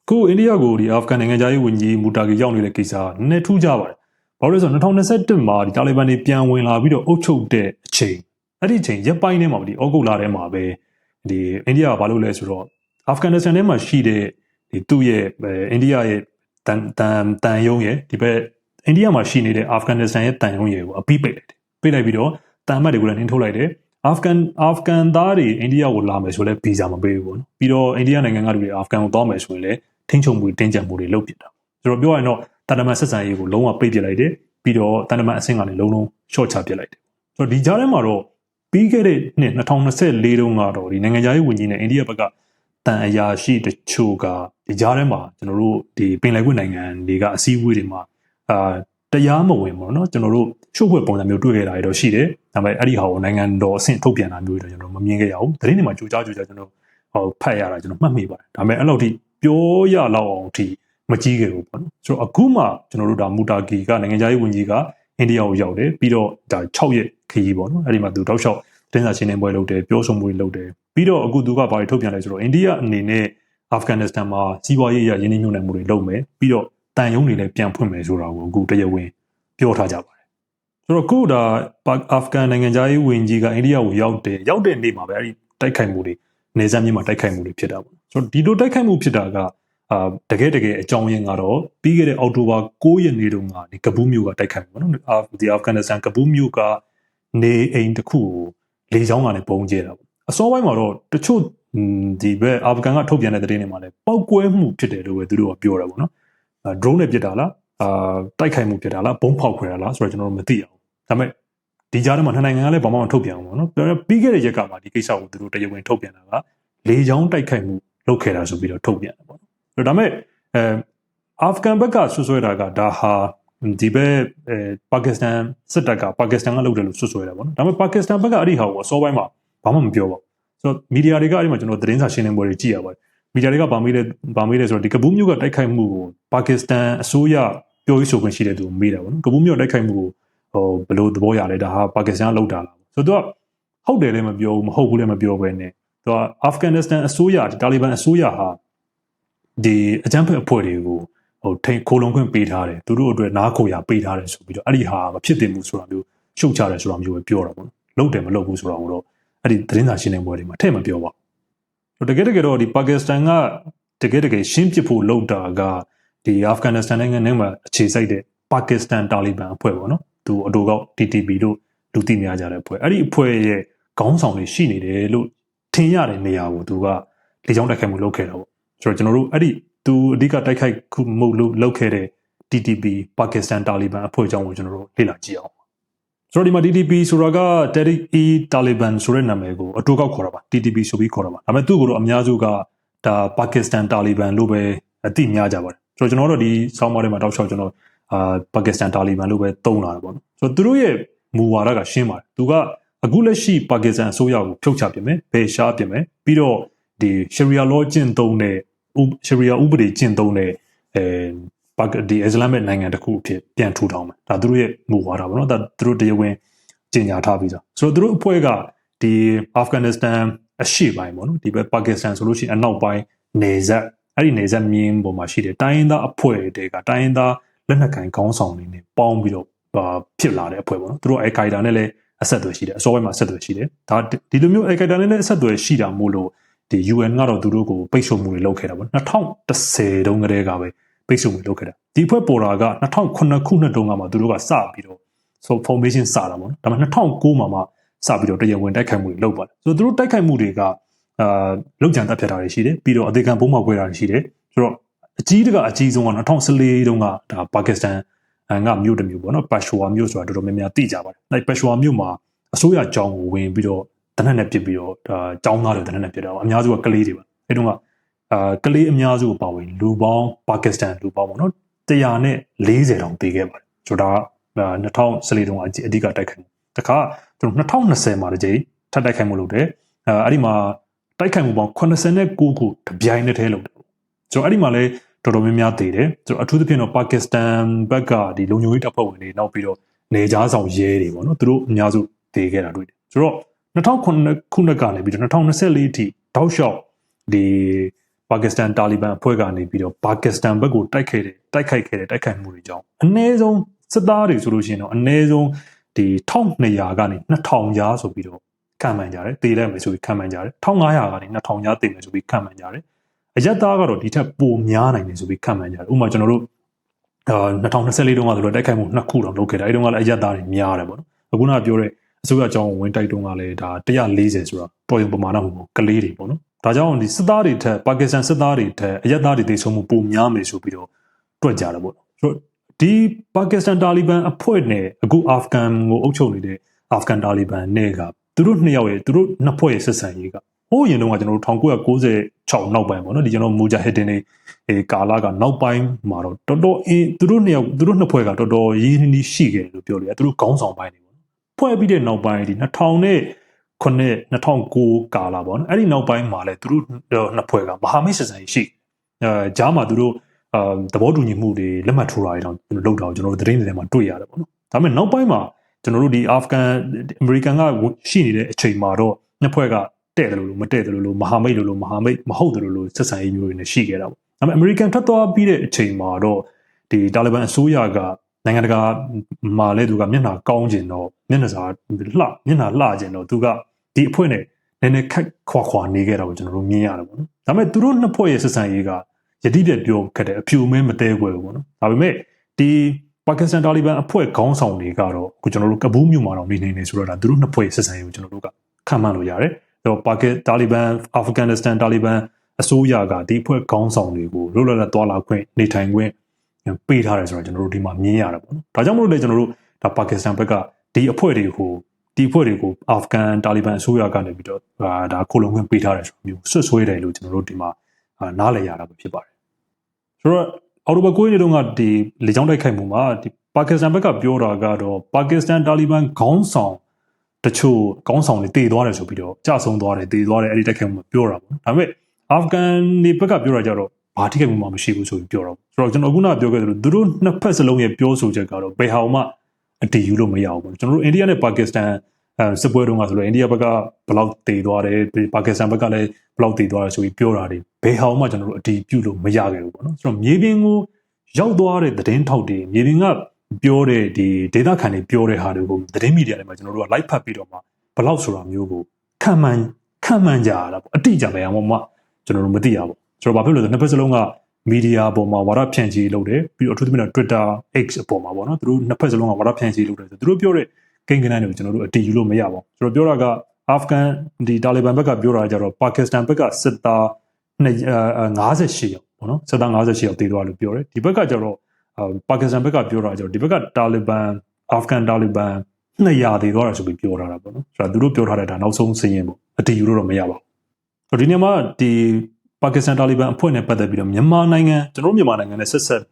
ခုအိန္ဒိယကိုဒီအာဖဂန်နိုင်ငံသားရေးဝန်ကြီးမူတာဂီရောက်နေတဲ့ကိစ္စကနည်းနည်းထူးခြားပါတယ်ဘာလို့လဲဆိုတော့2021မှာဒီတာလီဘန်တွေပြန်ဝင်လာပြီးတော့အုပ်ချုပ်တဲ့အချိန်အဲ့ဒီအချိန်ရက်ပိုင်းထဲမှာဒီဩဂုတ်လထဲမှာပဲဒီအိန္ဒိယကဘာလုပ်လဲဆိုတော့အာဖဂန်နစ္စတန်ထဲမှာရှိတဲ့ ဒီသူ့ရဲ့အိန္ဒိယရဲ့တန်တန်တန်ယုံရဲ့ဒီဘက်အိန္ဒိယမှာရှိနေတဲ့အာဖဂန်နစ္စတန်ရဲ့တန်ယုံရဲ့ကိုအပိပိတ်လိုက်တယ်ပိတ်လိုက်ပြီးတော့တန်မတ်တွေကိုလည်းနှင်းထုတ်လိုက်တယ်အာဖဂန်အာဖဂန်သားတွေအိန္ဒိယကိုလာမယ်ဆိုလဲဗီဇာမပေးဘူးပေါ့နော်ပြီးတော့အိန္ဒိယနိုင်ငံကလူတွေအာဖဂန်ကိုသွားမယ်ဆိုရင်လည်းထိန်းချုပ်မှုတင်းကျပ်မှုတွေလုပ်ပြတာဆိုတော့ပြောရရင်တော့တန်တမန်ဆက်ဆံရေးကိုလုံးဝပိတ်ပစ်လိုက်တယ်ပြီးတော့တန်တမန်အဆင့်ကနေလုံးလုံး short ချပစ်လိုက်တယ်ဆိုတော့ဒီကြားထဲမှာတော့ပြီးခဲ့တဲ့နှစ်2024တုန်းကတော့ဒီနိုင်ငံခြားရေးဝန်ကြီးနဲ့အိန္ဒိယဘက်ကတန်အရာရှိတချို့က ဒီကြားထဲမှာကျွန်တော်တို့ဒီပင်လယ်ကွေ့နိုင်ငံတွေကအစည်းအဝေးတွေမှာအာတရားမဝင်ပေါ့နော်ကျွန်တော်တို့ရှုပ်ဖွဲ့ပုံစံမျိုးတွေ့ခဲ့တာတွေတော့ရှိတယ်ဒါပေမဲ့အဲ့ဒီဟာကိုနိုင်ငံတော်အဆင့်ထုတ်ပြန်တာမျိုးတွေတော့ကျွန်တော်မမြင်ခဲ့ရဘူးသတင်းတွေမှာကြိုကြားကြိုကြားကျွန်တော်ဟောဖတ်ရတာကျွန်တော်မှတ်မိပါတယ်ဒါပေမဲ့အဲ့လောက်ထိပြောရလောက်အောင်ထိမကြီးခဲ့ဘူးပေါ့နော်ဆိုတော့အခုမှကျွန်တော်တို့ဒါမူတာကီကနိုင်ငံခြားရေးဝန်ကြီးကအိန္ဒိယကိုရောက်တယ်ပြီးတော့ဒါ6ရက်ခရီးပေါ့နော်အဲ့ဒီမှာသူတောက်လျှောက်တင်းစာရှင်းလင်းပွဲလုပ်တယ်ပြောဆိုမှုတွေလုပ်တယ်ပြီးတော့အခုသူကဘာတွေထုတ်ပြန်လဲဆိုတော့အိန္ဒိယအနေနဲ့ အာဖဂန်နစ္စတန်မှာစီးပွားရေးအရရင်းနှီးမြှုပ်နှံမှုတွေလုပ်မယ်ပြီးတော့တန်ယုံတွေလည်းပြန်ဖွင့်မယ်ဆိုတာကိုအခုတရားဝင်ပြောထားကြပါတယ်ဆိုတော့ခုဒါအာဖဂန်နိုင်ငံသားရေးဝန်ကြီးကအိန္ဒိယကိုရောက်တယ်ရောက်တဲ့နေ့မှာပဲအဲ့ဒီတိုက်ခိုက်မှုတွေနေစမ်းမြေမှာတိုက်ခိုက်မှုတွေဖြစ်တာပေါ့ဆိုတော့ဒီလိုတိုက်ခိုက်မှုဖြစ်တာကအာတကယ်တကယ်အကြောင်းရင်းကတော့ပြီးခဲ့တဲ့အောက်တိုဘာ9ရက်နေ့တုန်းကဒီကပူးမြို့ကတိုက်ခိုက်မှုနော်အာဒီအာဖဂန်နစ္စတန်ကပူးမြို့ကနေအိမ်တစ်ခုကိုလေကြောင်းကနေပုံကျဲတာပေါ့အစောပိုင်းမှာတော့တချို့ ဒီဘက်အာဖဂန်ကထုတ်ပြန်တဲ့သတင်းတွေမှာလည်းပောက်ကွဲမှုဖြစ်တယ်လို့ပဲသူတို့ကပြောတာပေါ့နော်အဲ drone နဲ့ပစ်တာလားအာတိုက်ခိုက်မှုဖြစ်တာလားဘုံဖောက်ခွဲတာလားဆိုတော့ကျွန်တော်တို့မသိအောင်ဒါပေမဲ့ဒီကြားထဲမှာနှစ်နိုင်ငံကလည်းဘာမှမထုတ်ပြန်ဘူးပေါ့နော်ပြီးခဲ့တဲ့ရက်ကမှဒီကိစ္စကိုသူတို့တရားဝင်ထုတ်ပြန်တာကလေကြောင်းတိုက်ခိုက်မှုလုပ်ခဲ့တာဆိုပြီးတော့ထုတ်ပြန်တယ်ပေါ့နော်ဒါပေမဲ့အဲအာဖဂန်ဘက်ကဆွဆွဲတာကဒါဟာဒီဘက်အဲပါကစ္စတန်စစ်တပ်ကပါကစ္စတန်ကလုပ်တယ်လို့ဆွဆွဲတာပေါ့နော်ဒါပေမဲ့ပါကစ္စတန်ဘက်ကအဲ့ဒီဟာကိုအစောပိုင်းမှာဘာမှမပြောပါဘူး ဆိုတော့မီဒီယာတွေကအဲ့ဒီမှာကျွန်တော်သတင်းစာရှင်းလင်းပွဲတွေကြည့်ရပါတယ်မီဒီယာတွေကဗာမေးတယ်ဗာမေးတယ်ဆိုတော့ဒီကဘူးမြို့ကတိုက်ခိုက်မှုကိုပါကစ္စတန်အစိုးရပပြောရေးဆိုခွင့်ရှိတဲ့သူကိုမေးတာပေါ့နော်ကဘူးမြို့တိုက်ခိုက်မှုကိုဟိုဘယ်လိုသဘောရလဲဒါဟာပါကစ္စတန်ကလုပ်တာလားဆိုတော့သူကဟုတ်တယ်လည်းမပြောဘူးမဟုတ်ဘူးလည်းမပြောဘဲနဲ့သူကအာဖဂန်နစ္စတန်အစိုးရဒီတာလီဘန်အစိုးရဟာဒီအကြမ်းဖက်အဖွဲ့တွေကိုဟိုထိန်ခိုလုံခွင့်ပေးထားတယ်သူတို့အတွက်နားခိုရာပေးထားတယ်ဆိုပြီးတော့အဲ့ဒီဟာမဖြစ်တင်ဘူးဆိုတာမျိုးရှုတ်ချတယ်ဆိုတာမျိုးပဲပြောတာပေါ့နော်လုပ်တယ်မလုပ်ဘူးဆိုတာကိုတော့ အဲ့ဒီသတင်းစာရှင်းလင်းပွဲတွေမှာထည့်မပြောပါဘူးတကယ်တကယ်တော့ဒီပါကစ္စတန်ကတကယ်တကယ်ရှင်းပစ်ဖို့လုပ်တာကဒီအာဖဂန်နစ္စတန်နိုင်ငံထဲမှာအခြေစိုက်တဲ့ပါကစ္စတန်တာလီဘန်အဖွဲ့ပေါ့နော်သူအတူကောက် TTP တို့လူသိများကြတဲ့အဖွဲ့အဲ့ဒီအဖွဲ့ရဲ့ခေါင်းဆောင်တွေရှိနေတယ်လို့ထင်ရတဲ့နေရာကိုသူကလေကြောင်းတိုက်ခိုက်မှုလုပ်ခဲ့တာပေါ့ဆိုတော့ကျွန်တော်တို့အဲ့ဒီသူအဓိကတိုက်ခိုက်မှုလုပ်လုပ်ခဲ့တဲ့ TTP ပါကစ္စတန်တာလီဘန်အဖွဲ့အကြောင်းကိုကျွန်တော်တို့လေ့လာကြည့်အောင် ဆိုတော့ဒီမှာ TTP ဆိုတာက Tehrik-e-Taliban ဆိုတဲ့နာမည်ကိုအတူကောက်ခေါ်တာပါ TTP ဆိုပြီးခေါ်တာပါဒါပေမဲ့သူ့ကိုတော့အများစုကဒါပါကစ္စတန်တာလီဘန်လို့ပဲအသိများကြပါတယ်ဆိုတော့ကျွန်တော်တို့ဒီဆောင်းပါးထဲမှာတောက်လျှောက်ကျွန်တော်အာပါကစ္စတန်တာလီဘန်လို့ပဲသုံးလာတယ်ပေါ့နော်ဆိုတော့သူတို့ရဲ့မူဝါဒကရှင်းပါတယ်သူကအခုလက်ရှိပါကစ္စတန်အစိုးရကိုဖြုတ်ချပြင်မယ်ဘယ်ရှားပြင်မယ်ပြီးတော့ဒီရှရီယာလောကျင့်သုံးတဲ့ရှရီယာဥပဒေကျင့်သုံးတဲ့အဲပါက ဒီအစ္စလာမ်နိုင်ငံတစ်ခုအဖြစ်ပြန်ထူထောင်မယ်ဒါသူတို့ရဲ့မူဝါဒပေါ့နော်ဒါသူတို့တရားဝင်ကြေညာထားပြီးသားဆိုတော့သူတို့အဖွဲ့ကဒီအာဖဂန်နစ္စတန်အရှေ့ပိုင်းပေါ့နော်ဒီဘက်ပါကစ္စတန်ဆိုလို့ရှိရင်အနောက်ပိုင်းနေဆက်အဲ့ဒီနေဆက်မြင်းပေါ်မှာရှိတဲ့တိုင်းရင်းသားအဖွဲ့တွေကတိုင်းရင်းသားလက်နက်ကိုင်ခေါင်းဆောင်တွေနဲ့ပေါင်းပြီးတော့ဖြစ်လာတဲ့အဖွဲ့ပေါ့နော်သူတို့အကိုင်ဒါနဲ့လည်းအဆက်အသွယ်ရှိတယ်အစောပိုင်းမှာအဆက်အသွယ်ရှိတယ်ဒါဒီလိုမျိုးအကိုင်ဒါနဲ့လည်းအဆက်အသွယ်ရှိတာမို့လို့ဒီ UN ကတော့သူတို့ကိုပိတ်ဆို့မှုတွေလုပ်ခဲ့တာပေါ့2010တုန်းကတည်းကပဲ ပိတ်ဆို့မှုလုပ်ခဲ့တာဒီအဖွဲ့ပေါ်တာက2009ခုနှစ်တုန်းကမှသူတို့ကစပြီးတော့ so formation စတာပေါ့နော်ဒါပေမဲ့2009မှာမှစပြီးတော့တရားဝင်တိုက်ခိုက်မှုတွေလုပ်ပါတယ်ဆိုတော့သူတို့တိုက်ခိုက်မှုတွေကအာလောက်ကြံတက်ဖြတ်တာတွေရှိတယ်ပြီးတော့အသေးခံပုံမှန်ခွဲတာတွေရှိတယ်ဆိုတော့အကြီးတကအကြီးဆုံးက2014တုန်းကဒါပါကစ္စတန်ကမြို့တစ်မြို့ပေါ့နော်ပတ်ရှဝါမြို့ဆိုတာတော်တော်များများသိကြပါတယ်။အဲပတ်ရှဝါမြို့မှာအစိုးရကြောင်းကိုဝင်ပြီးတော့တနက်နဲ့ပြစ်ပြီးတော့ဒါကြောင်းသားတွေတနက်နဲ့ပြစ်တာပေါ့အများစုကကလေးတွေပါ။အဲတုန်းက အာကလေးအများစုပါဝင်လူပေါင်းပါကစ္စတန်လူပေါင်းပေါ့နော်140တောင်တည်ခဲ့ပါတယ်။ဆိုတော့2014တုန်းကအဓိကတိုက်ခိုက်မှု။တခါသူတို့2020မှာတကြိမ်ထပ်တိုက်ခိုက်မှုလုပ်တယ်။အဲအဲ့ဒီမှာတိုက်ခိုက်မှုပေါင်း89ခုတပြိုင်တည်းထဲလုပ်တယ်။ဆိုတော့အဲ့ဒီမှာလည်းတော်တော်များများတည်တယ်ဆိုတော့အထူးသဖြင့်တော့ပါကစ္စတန်ဘက်ကဒီလုံခြုံရေးတပ်ဖွဲ့ဝင်တွေနောက်ပြီးတော့နေကြားဆောင်ရဲတွေပေါ့နော်သူတို့အများစုတည်ခဲ့တာတွေ့တယ်ဆိုတော့2009ခုနှစ်ကနေပြီးတော့2024အထိတောက်လျှောက်ဒီ ပါကစ္စတန်တာလီဘန်အဖွဲ့ကနေပြီးတော့ပါကစ္စတန်ဘက်ကိုတိုက်ခိုက်တဲ့တိုက်ခိုက်ခဲ့တဲ့တိုက်ခိုက်မှုတွေကြောင့်အနည်းဆုံးစစ်သားတွေဆိုလို့ရှိရင်တော့အနည်းဆုံးဒီ1200ကနေ2000ကြားဆိုပြီးတော့ခံမှန်ကြတယ်တည်တယ်မယ်ဆိုပြီးခံမှန်ကြတယ်1500ကနေ2000ကြားတည်မယ်ဆိုပြီးခံမှန်ကြတယ်အရက်သားကတော့ဒီထက်ပိုများနိုင်တယ်ဆိုပြီးခံမှန်းကြတယ်ဥပမာကျွန်တော်တို့အာ2024တုန်းကဆိုတော့တိုက်ခိုက်မှုနှစ်ခုတော့လုပ်ခဲ့တာအဲဒီတုန်းကလည်းအရက်သားတွေများတယ်ပေါ့နော်အခုနကပြောတဲ့အစိုးရအကြောင်းဝင်တိုက်တုန်းကလည်းဒါ140ဆိုတာတော်ရုံပမာဏမဟုတ်ဘူးကလေးတွေပေါ့နော် ဒါကြောင့်ဒီစစ်သားတွေထက်ပါကစ္စတန်စစ်သားတွေထက်အရက်သားတွေတိတ်ဆုံးမှုပိုများမယ်ဆိုပြီးတော့တွက်ကြတယ်ပေါ့ဆိုတော့ဒီပါကစ္စတန်တာလီဘန်အဖွဲ့နဲ့အခုအာဖဂန်ကိုအုပ်ချုပ်နေတဲ့အာဖဂန်တာလီဘန်နဲ့ကသူတို့နှစ်ယောက်ရဲ့သူတို့နှစ်ဖွဲ့ရဲ့ဆက်ဆံရေးကဟိုးရင်တော့ကျွန်တော်တို့1996နောက်ပိုင်းပေါ့နော်ဒီကျွန်တော်မူဂျာဟစ်ဒင်တွေအဲကာလာကနောက်ပိုင်းမှာတော့တော်တော်အင်းသူတို့နှစ်ယောက်သူတို့နှစ်ဖွဲ့ကတော်တော်ရင်းနှီးရှိခဲ့တယ်လို့ပြောလို့ရသူတို့ခေါင်းဆောင်ပိုင်းတွေပေါ့နော်ဖွဲ့ပြီးတဲ့နောက်ပိုင်းဒီ2000နဲ့ ခုနှစ်2009ကာလာပေါ့နော်အဲ့ဒီနောက်ပိုင်းမှာလည်းသူတို့နှစ်ဖွဲ့ကမဟာမိတ်ဆက်ဆံရေးရှိအဲဂျားမှာသူတို့အာသဘောတူညီမှုတွေလက်မှတ်ထိုးတာတွေတော့လုပ်တာကိုကျွန်တော်တို့သတင်းတွေထဲမှာတွေ့ရတယ်ပေါ့နော်ဒါပေမဲ့နောက်ပိုင်းမှာကျွန်တော်တို့ဒီအာဖဂန်အမေရိကန်ကရှိနေတဲ့အချိန်မှာတော့နှစ်ဖွဲ့ကတဲ့တယ်လို့မတဲ့တယ်လို့မဟာမိတ်လို့မဟာမိတ်မဟုတ်တယ်လို့ဆက်ဆံရေးမျိုးတွေနဲ့ရှိခဲ့တာပေါ့ဒါပေမဲ့အမေရိကန်ထွက်သွားပြီးတဲ့အချိန်မှာတော့ဒီတာလီဘန်အစိုးရကနိုင်ငံတကာမှာလည်းသူကမျက်နှာကောင်းကျင်တော့မျက်နှာစာလှမျက်နှာလှကျင်တော့သူက ဒီအဖွဲ့နဲ့နည်းနည်းခက်ခွာခွာနေခဲ့တာကိုကျွန်တော်တို့မြင်ရတယ်ပေါ့နော်ဒါပေမဲ့သူတို့နှစ်ဖွဲ့ရဲ့ဆက်ဆံရေးကယတိပြတ်ပြောခဲ့တဲ့အဖြူမဲမတဲခွဲဘူးပေါ့နော်ဒါပေမဲ့ဒီပါကစ္စတန်တာလီဘန်အဖွဲ့ခေါင်းဆောင်တွေကတော့အခုကျွန်တော်တို့ကဘူးမြို့မှာတော့နေနေနေဆိုတော့ဒါသူတို့နှစ်ဖွဲ့ဆက်ဆံရေးကိုကျွန်တော်တို့ကခံမှန်းလို့ရတယ်တော့ပါကက်တာလီဘန်အာဖဂန်နစ္စတန်တာလီဘန်အစိုးရကဒီအဖွဲ့ခေါင်းဆောင်တွေကိုလွတ်လပ်လပ်သွားလာခွင့်နေထိုင်ခွင့်ပေးထားတယ်ဆိုတော့ကျွန်တော်တို့ဒီမှာမြင်ရတာပေါ့နော်ဒါကြောင့်မလို့လေကျွန်တော်တို့ဒါပါကစ္စတန်ဘက်ကဒီအဖွဲ့တွေကို ဒီအဖွဲ့တွေကိုအာဖဂန်တာလီဘန်အစိုးရကနေပြီးတော့ဒါခိုလုံခွင့်ပေးထားတယ်ဆိုမျိုးဆွတ်ဆွဲတယ်လို့ကျွန်တော်တို့ဒီမှာနားလည်ရတာပဲဖြစ်ပါတယ်ဆိုတော့အော်တိုဘကိုင်းနေတော့ကဒီလေကြောင်းတိုက်ခိုက်မှုမှာဒီပါကစ္စတန်ဘက်ကပြောတာကတော့ပါကစ္စတန်တာလီဘန်ခေါင်းဆောင်တချို့ကောင်းဆောင်တွေတည်သွားတယ်ဆိုပြီးတော့ကြဆုံးသွားတယ်တည်သွားတယ်အဲ့ဒီတက်ခဲမှုပြောတာပေါ့ဒါပေမဲ့အာဖဂန်နေဘက်ကပြောတာကြတော့ဘာထိခိုက်မှုမှမရှိဘူးဆိုပြီးပြောတော့ဆိုတော့ကျွန်တော်ခုနကပြောခဲ့သလိုသူတို့နှစ်ဖက်စလုံးရဲ့ပြောဆိုချက်ကတော့ဘယ်ဟာမှအတည်ယူလို့မရဘူးပေါ့ကျွန်တော်တို့အိန္ဒိယနဲ့ပါကစ္စတန် အဲစစ်ပွဲတုန်းကဆိုလို့အိန္ဒိယဘက်ကဘယ်လောက်တည်သွားတယ်ပါကစ္စတန်ဘက်ကလည်းဘယ်လောက်တည်သွားတယ်ဆိုပြီးပြောတာတွေဘယ်ဟာမှကျွန်တော်တို့အတည်ပြုလို့မရခဲ့ဘူးပေါ့နော်ဆိုတော့မြေပြင်ကိုရောက်သွားတဲ့သတင်းထောက်တွေမြေပြင်ကပြောတဲ့ဒီဒေတာခန်တွေပြောတဲ့ဟာတွေကိုသတင်းမီဒီယာတွေမှာကျွန်တော်တို့က live ဖတ်ပြီးတော့မှဘယ်လောက်ဆိုတာမျိုးကိုခံမှန်ခံမှန်ကြရတာပေါ့အတိအကျပဲအောင်မှကျွန်တော်တို့မသိရဘူးဆိုတော့ဘာဖြစ်လို့လဲဆိုတော့နှစ်ဖက်စလုံးကမီဒီယာပေါ်မှာဝါဒဖြန့်ချီလုပ်တယ်ပြီးတော့အထူးသဖြင့် Twitter X အပေါ်မှာပေါ့နော်သူတို့နှစ်ဖက်စလုံးကဝါဒဖြန့်ချီလုပ်တယ်ဆိုသူတို့ပြောတဲ့ ကိန်းဂဏန်းတွေကိုကျွန်တော်တို့အတည်ယူလို့မရပါဘူးဆိုတော့ပြောတာကအာဖဂန်ဒီတာလီဘန်ဘက်ကပြောတာကြတော့ပါကစ္စတန်ဘက်ကစစ်သား58ယောက်ပေါ့နော်စစ်သား58ယောက်တည်သွားလို့ပြောတယ်ဒီဘက်ကကျတော့ပါကစ္စတန်ဘက်ကပြောတာကြတော့ဒီဘက်ကတာလီဘန်အာဖဂန်တာလီဘန်200တည်သွားတာဆိုပြီးပြောထားတာပေါ့နော်ဆိုတော့သူတို့ပြောထားတဲ့ဒါနောက်ဆုံးစည်ရင်ပေါ့အတည်ယူလို့တော့မရပါဘူးဒီနေရာမှာဒီပါကစ္စတန်တာလီဘန်အဖွဲ့နဲ့ပတ်သက်ပြီးတော့မြန်မာနိုင်ငံကျွန်တော်မြန်မာနိုင်ငံနဲ့ဆက်ဆက်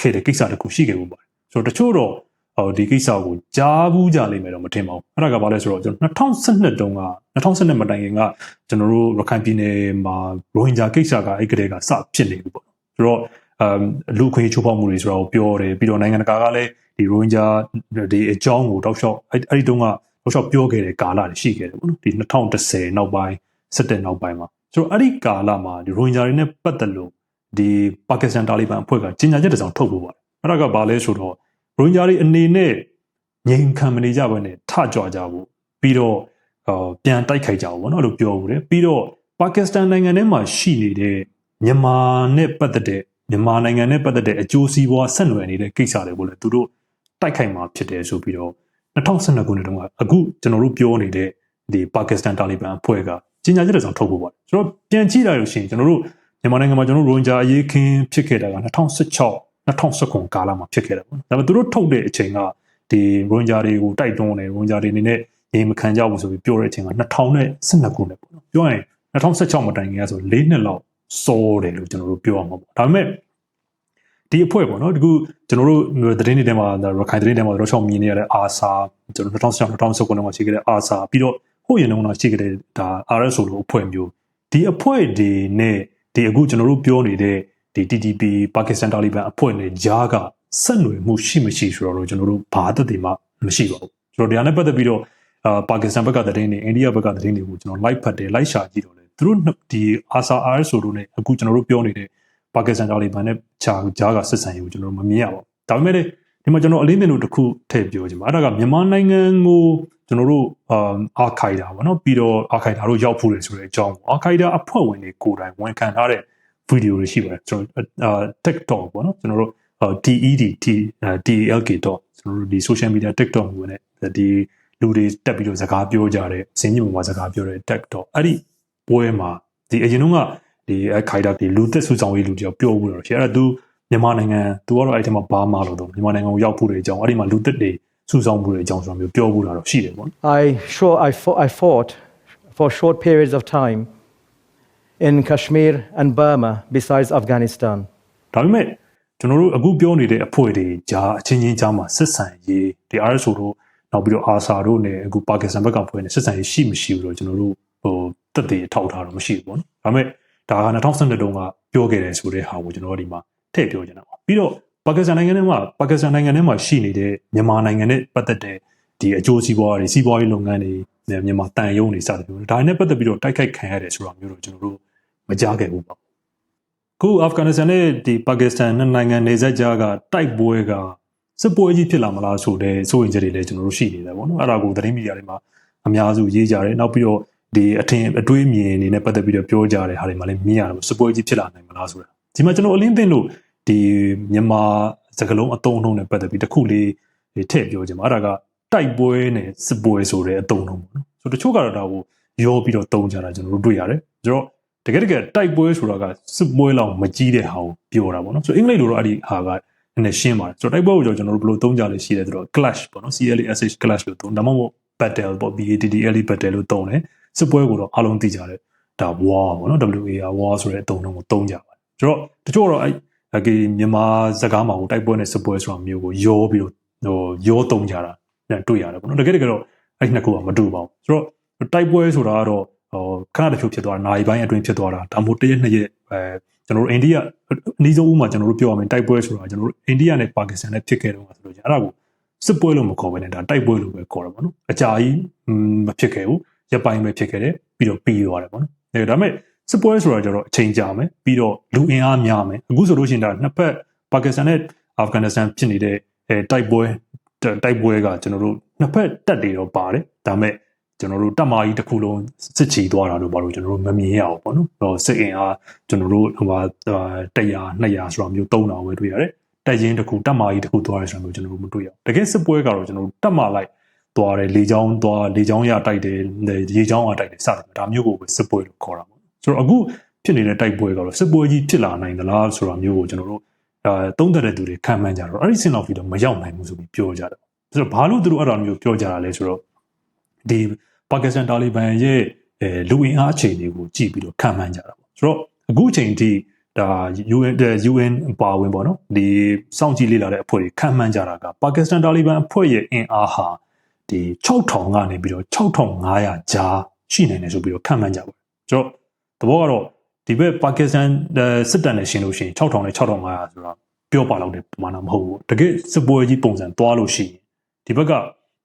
ခဲ့တဲ့ကိစ္စတခုရှိခဲ့ဘူးပါတယ်ဆိုတော့တချို့တော့ ဟိုဒီကိစ္စကိုကြားဘူးကြလိမ့်မယ်တော့မထင်ပါဘူးအဲ့ဒါကဘာလဲဆိုတော့ကျွန်တော်2012တုန်းက2012မတိုင်ခင်ကကျွန်တော်တို့ရခိုင်ပြည်နယ်မှာရိုဟင်ဂျာကိစ္စကအဲ့ကလေးကစဖြစ်နေပြီပေါ့ဆိုတော့အမ်လူခွေချိုးဖောက်မှုတွေဆိုတော့ပြောတယ်ပြီးတော့နိုင်ငံတကာကလည်းဒီရိုဟင်ဂျာဒီအကြောင်းကိုတောက်လျှောက်အဲ့အဲ့ဒီတုန်းကတောက်လျှောက်ပြောခဲ့တဲ့ကာလတွေရှိခဲ့တယ်ပေါ့နော်ဒီ2010နောက်ပိုင်း17နောက်ပိုင်းမှာဆိုတော့အဲ့ဒီကာလမှာဒီရိုဟင်ဂျာတွေနဲ့ပတ်သက်လို့ဒီပါကစ္စတန်တာလီဘန်အဖွဲ့ကကြီးညာချက်တစ်စောင်ထုတ်လို့ပါတယ်အဲ့ဒါကဘာလဲဆိုတော့ ရိုဟင်ဂျာတွေအနေနဲ့ငြိမ်ခံမနေကြဘဲနဲ့ထကြွကြဖို့ပြီးတော့ပြန်တိုက်ခိုက်ကြဖို့ပေါ့နော်အဲ့လိုပြောဦးတယ်ပြီးတော့ပါကစ္စတန်နိုင်ငံထဲမှာရှိနေတဲ့မြန်မာနဲ့ပတ်သက်တဲ့မြန်မာနိုင်ငံနဲ့ပတ်သက်တဲ့အကျိုးစီးပွားဆက်နွယ်နေတဲ့ကိစ္စတွေကိုလည်းသူတို့တိုက်ခိုက်မှာဖြစ်တယ်ဆိုပြီးတော့2012ခုနှစ်တုန်းကအခုကျွန်တော်တို့ပြောနေတဲ့ဒီပါကစ္စတန်တာလီဘန်အဖွဲ့ကကြေညာချက်တစ်စောင်ထုတ်ဖို့ပါတယ်ကျွန်တော်ပြန်ကြည့်လိုက်လို့ရှိရင်ကျွန်တော်တို့မြန်မာနိုင်ငံမှာကျွန်တော်ရိုဟင်ဂျာအရေးခင်းဖြစ်ခဲ့တာက2016 2019ကာလမှာဖြစ်ခဲ့တယ်ပေါ့ဒါပေမဲ့သူတို့ထုတ်တဲ့အချိန်ကဒီရိုဟင်ဂျာတွေကိုတိုက်တွန်းတယ်ရိုဟင်ဂျာတွေအနေနဲ့ရေမခံကြဘူးဆိုပြီးပြောတဲ့အချိန်က2012ခုနှစ်ပေါ့နော်ပြောရင်2016မတိုင်ခင်ကဆို၄နှစ်လောက်စောတယ်လို့ကျွန်တော်တို့ပြောအောင်ပါပေါ့ဒါပေမဲ့ဒီအဖွဲ့ပေါ့နော်ဒီခုကျွန်တော်တို့သတင်းတွေထဲမှာရခိုင်သတင်းတွေထဲမှာတော့ချောင်းမြင်နေရတဲ့အာဆာကျွန်တော်2016 2019ခုနှစ်မှာရှိခဲ့တဲ့အာဆာပြီးတော့ဟိုရင်တုန်းကရှိခဲ့တဲ့ဒါ RSO လို့အဖွဲ့မျိုးဒီအဖွဲ့တွေနဲ့ဒီအခုကျွန်တော်တို့ပြောနေတဲ့ ဒီ TTP ပါကစ္စတန်တာလီဘန်အဖွဲ့နဲ့ဂျားကဆက်နွယ်မှုရှိမရှိဆိုတော့ကျွန်တော်တို့ဘာသက်သေမှမရှိပါဘူးကျွန်တော်တရားနဲ့ပတ်သက်ပြီးတော့အာပါကစ္စတန်ဘက်ကသတင်းတွေအိန္ဒိယဘက်ကသတင်းတွေကိုကျွန်တော် live ဖတ်တယ် live ရှာကြည့်တော့လေသူတို့ဒီ ASA RSO တို့နဲ့အခုကျွန်တော်တို့ပြောနေတဲ့ပါကစ္စတန်တာလီဘန်နဲ့ဂျာဂျားကဆက်ဆံရေးကိုကျွန်တော်မမြင်ရပါဘူးဒါပေမဲ့ဒီမှာကျွန်တော်အလေးမြင်လို့တစ်ခုထည့်ပြောချင်ပါအဲ့ဒါကမြန်မာနိုင်ငံကိုကျွန်တော်တို့အာအာခိုင်ဒါပေါ့နော်ပြီးတော့အာခိုင်ဒါတို့ရောက်ဖို့လေဆိုတဲ့အကြောင်းအာခိုင်ဒါအဖွဲ့ဝင်တွေကိုယ်တိုင်ဝန်ခံထားတဲ့ ဗီဒီယိုတွေရှိပါတယ်ကျွန်တော်အာ TikTok ပေါ့နော်ကျွန်တော်တို့ TED TELK တော့ကျွန်တော်တို့ဒီ social media TikTok ကိုねဒီလူတွေတက်ပြီးတော့စကားပြောကြတယ်စင်ကြီးပေါ်မှာစကားပြောတဲ့ TikTok အဲ့ဒီပွဲမှာဒီအရင်တုန်းကဒီခိုင်တာဒီလူသက်ဆူဆောင်ရေးလူတယောက်ပြောဘူးတော့ရှိအဲ့ဒါ तू မြန်မာနိုင်ငံ तू ကတော့အဲ့ဒီမှာဘာမှလို့တော့မြန်မာနိုင်ငံကိုရောက်ဖို့တဲ့အကြောင်းအဲ့ဒီမှာလူသက်တွေဆူဆောင်မှုတွေအကြောင်းဆိုတာမျိုးပြောဘူးတာတော့ရှိတယ်ပေါ့ I sure I fought, I fought for short periods of time in Kashmir and Burma besides Afghanistan. ဒါပေမဲ့ကျွန်တော်တို့အခုပြောနေတဲ့အဖွဲ့တွေဂျာအချင်းချင်းကြားမှာစစ်ဆန်ရေးဒီ RSO တို့နောက်ပြီးတော့ ASA တို့နဲ့အခုပါကစ္စတန်ဘက်ကဖွဲ့နေစစ်ဆန်ရေးရှိမရှိဘူးလို့ကျွန်တော်တို့ဟိုတက်တည်ထောက်ထားတော့မရှိဘူးပေါ့နော်ဒါပေမဲ့ဒါက2012တုန်းကပြောခဲ့တယ်ဆိုတဲ့ဟာကိုကျွန်တော်တို့ဒီမှာထည့်ပြောချင်တာပါပြီးတော့ပါကစ္စတန်နိုင်ငံထဲမှာပါကစ္စတန်နိုင်ငံထဲမှာရှိနေတဲ့မြန်မာနိုင်ငံနဲ့ပတ်သက်တဲ့ဒီအကျိုးစီးပွားတွေစီးပွားရေးလုပ်ငန်းတွေမြန်မာတန်ယုံတွေစသဖြင့်ဒါနဲ့ပတ်သက်ပြီးတော့တိုက်ခိုက်ခံရတယ်ဆိုတာမျိုးတော့ကျွန်တော်တို့ မကြားခဲ့ဘူးပေါ့ခုအာဖဂန်နစ္စတန်နဲ့ဒီပါကစ္စတန်နှစ်နိုင်ငံနေဆက်ကြားကတိုက်ပွဲကစစ်ပွဲကြီးဖြစ်လာမလားဆိုတဲ့စိုးရင်ချက်တွေလည်းကျွန်တော်တို့ရှိနေတယ်ပေါ့နော်အဲ့ဒါကိုသတင်းမီဒီယာတွေမှာအများစုရေးကြတယ်နောက်ပြီးတော့ဒီအထင်အတွေးမြင်အနေနဲ့ပတ်သက်ပြီးတော့ပြောကြတဲ့ဟာတွေမှာလည်းမြင်ရတယ်စစ်ပွဲကြီးဖြစ်လာနိုင်မလားဆိုတာဒီမှာကျွန်တော်အလင်းသိလို့ဒီမြန်မာစကလုံးအတုံးနှုံးနဲ့ပတ်သက်ပြီးတစ်ခုလေးထည့်ပြောချင်ပါအဲ့ဒါကတိုက်ပွဲနဲ့စစ်ပွဲဆိုတဲ့အတုံးနှုံးပေါ့နော်ဆိုတချို့ကတော့ဒါကိုရောပြီးတော့တုံးကြတာကျွန်တော်တို့တွေ့ရတယ်ဆိုတော့ တကယ်တကယ်တိုက်ပွဲဆိုတာကစစ်ပွဲလောက်မကြီးတဲ့ဟာကိုပြောတာပေါ့နော်ဆိုတော့အင်္ဂလိပ်လိုတော့အဲ့ဒီဟာကနည်းနည်းရှင်းပါတယ်ဆိုတော့တိုက်ပွဲကိုကျွန်တော်တို့ဘယ်လိုသုံးကြလဲရှိတယ်ဆိုတော့ clash ပေါ့နော် CLASH clash လို့သုံးဒါမှမဟုတ် battle ပေါ့ BATTL battle လို့သုံးတယ်စစ်ပွဲကိုတော့အားလုံးသိကြတယ်ဒါ war ပေါ့နော် WAR war ဆိုတဲ့အသုံးနှုန်းကိုသုံးကြပါတယ်ဆိုတော့တချို့တော့အဲ့ဒီမြန်မာစကားမှာဟိုတိုက်ပွဲနဲ့စစ်ပွဲဆိုတာမျိုးကိုရောပြီးတော့ဟိုရောသုံးကြတာတွေ့ရတယ်ပေါ့နော်တကယ်တကယ်တော့အဲ့နှစ်ခုကမတူပါဘူးဆိုတော့တိုက်ပွဲဆိုတာကတော့ ဟိုခဏတစ်ဖြုတ်ဖြစ်သွားတာနိုင်ပိုင်းအတွင်းဖြစ်သွားတာဒါမှမဟုတ်တစ်ရက်နှစ်ရက်အဲကျွန်တော်တို့အိန္ဒိယအနည်းဆုံးဥမှာကျွန်တော်တို့ပြောရမယ်တိုက်ပွဲဆိုတာကျွန်တော်တို့အိန္ဒိယနဲ့ပါကစ္စတန်နဲ့ဖြစ်ခဲ့တော့ဆိုလို့ကျွန်တော်အဲ့ဒါကိုစစ်ပွဲလို့မခေါ်ဘဲနဲ့ဒါတိုက်ပွဲလို့ပဲခေါ်ရပါတော့အကြာကြီးမဖြစ်ခဲ့ဘူးရပိုင်းပဲဖြစ်ခဲ့တယ်ပြီးတော့ပြီးသွားတယ်ပေါ့နော်ဒါပေမဲ့စစ်ပွဲဆိုတာကျတော့အချိန်ကြာမယ်ပြီးတော့လူအင်အားများမယ်အခုဆိုလို့ရှိရင်ဒါနှစ်ဖက်ပါကစ္စတန်နဲ့အာဖဂန်နစ္စတန်ဖြစ်နေတဲ့အဲတိုက်ပွဲတိုက်ပွဲကကျွန်တော်တို့နှစ်ဖက်တက်တွေတော့ပါတယ်ဒါပေမဲ့ ကျွန်တော်တို့တက်မာကြီးတစ်ခုလုံးစစ်ချီသွားတာလို့ဘာလို့ကျွန်တော်တို့မမြင်ရအောင်ပေါ့နော်ဟိုစစ်အင်အားကျွန်တော်တို့ဟိုဟာ100 200ဆိုတာမျိုး3000ပဲတွေ့ရတယ်တက်ရင်တစ်ခုတက်မာကြီးတစ်ခုသွားရဆိုတာမျိုးကျွန်တော်တို့မတွေ့ရအောင်တကယ်စစ်ပွဲကတော့ကျွန်တော်တို့တက်မာလိုက်သွားတယ်လေချောင်းသွားလေချောင်းရတိုက်တယ်ရေချောင်းရတိုက်တယ်စတယ်ဒါမျိုးကိုပဲစစ်ပွဲလို့ခေါ်တာပေါ့ဆိုတော့အခုဖြစ်နေတဲ့တိုက်ပွဲကတော့စစ်ပွဲကြီးဖြစ်လာနိုင်သလားဆိုတာမျိုးကိုကျွန်တော်တို့အဲသုံးသပ်တဲ့သူတွေခံမှန်းကြတော့အဲ့ဒီစင်လောက်ပြီးတော့မရောက်နိုင်ဘူးဆိုပြီးပြောကြတယ်ဆိုတော့ဘာလို့သူတို့အဲ့ဒါမျိုးပြောကြတာလဲဆိုတော့ဒီ ပါကစ္စတန်တာလီဘန်ရဲ့အဲလူအင်အားအခြေအနေကိုကြည့်ပြီးတော့ခံမှန်းကြတာပေါ့ဆိုတော့အခုချိန်ထိဒါ UN UN ပါဝင်ပေါ့နော်ဒီစောင့်ကြည့်လေ့လာတဲ့အဖွဲ့တွေခံမှန်းကြတာကပါကစ္စတန်တာလီဘန်အဖွဲ့ရဲ့အင်အားဟာဒီ6000ကနေပြီးတော့6500ဂျာရှိနေတယ်ဆိုပြီးတော့ခံမှန်းကြပါတယ်ဆိုတော့သဘောကတော့ဒီဘက်ပါကစ္စတန်စစ်တပ်နဲ့ရှင်းလို့ရှိရင်6000နဲ့6500ဆိုတာပြောပါတော့တဲ့ပမာဏမဟုတ်ဘူးတကယ်စစ်ပွဲကြီးပုံစံသွားလို့ရှိရင်ဒီဘက်က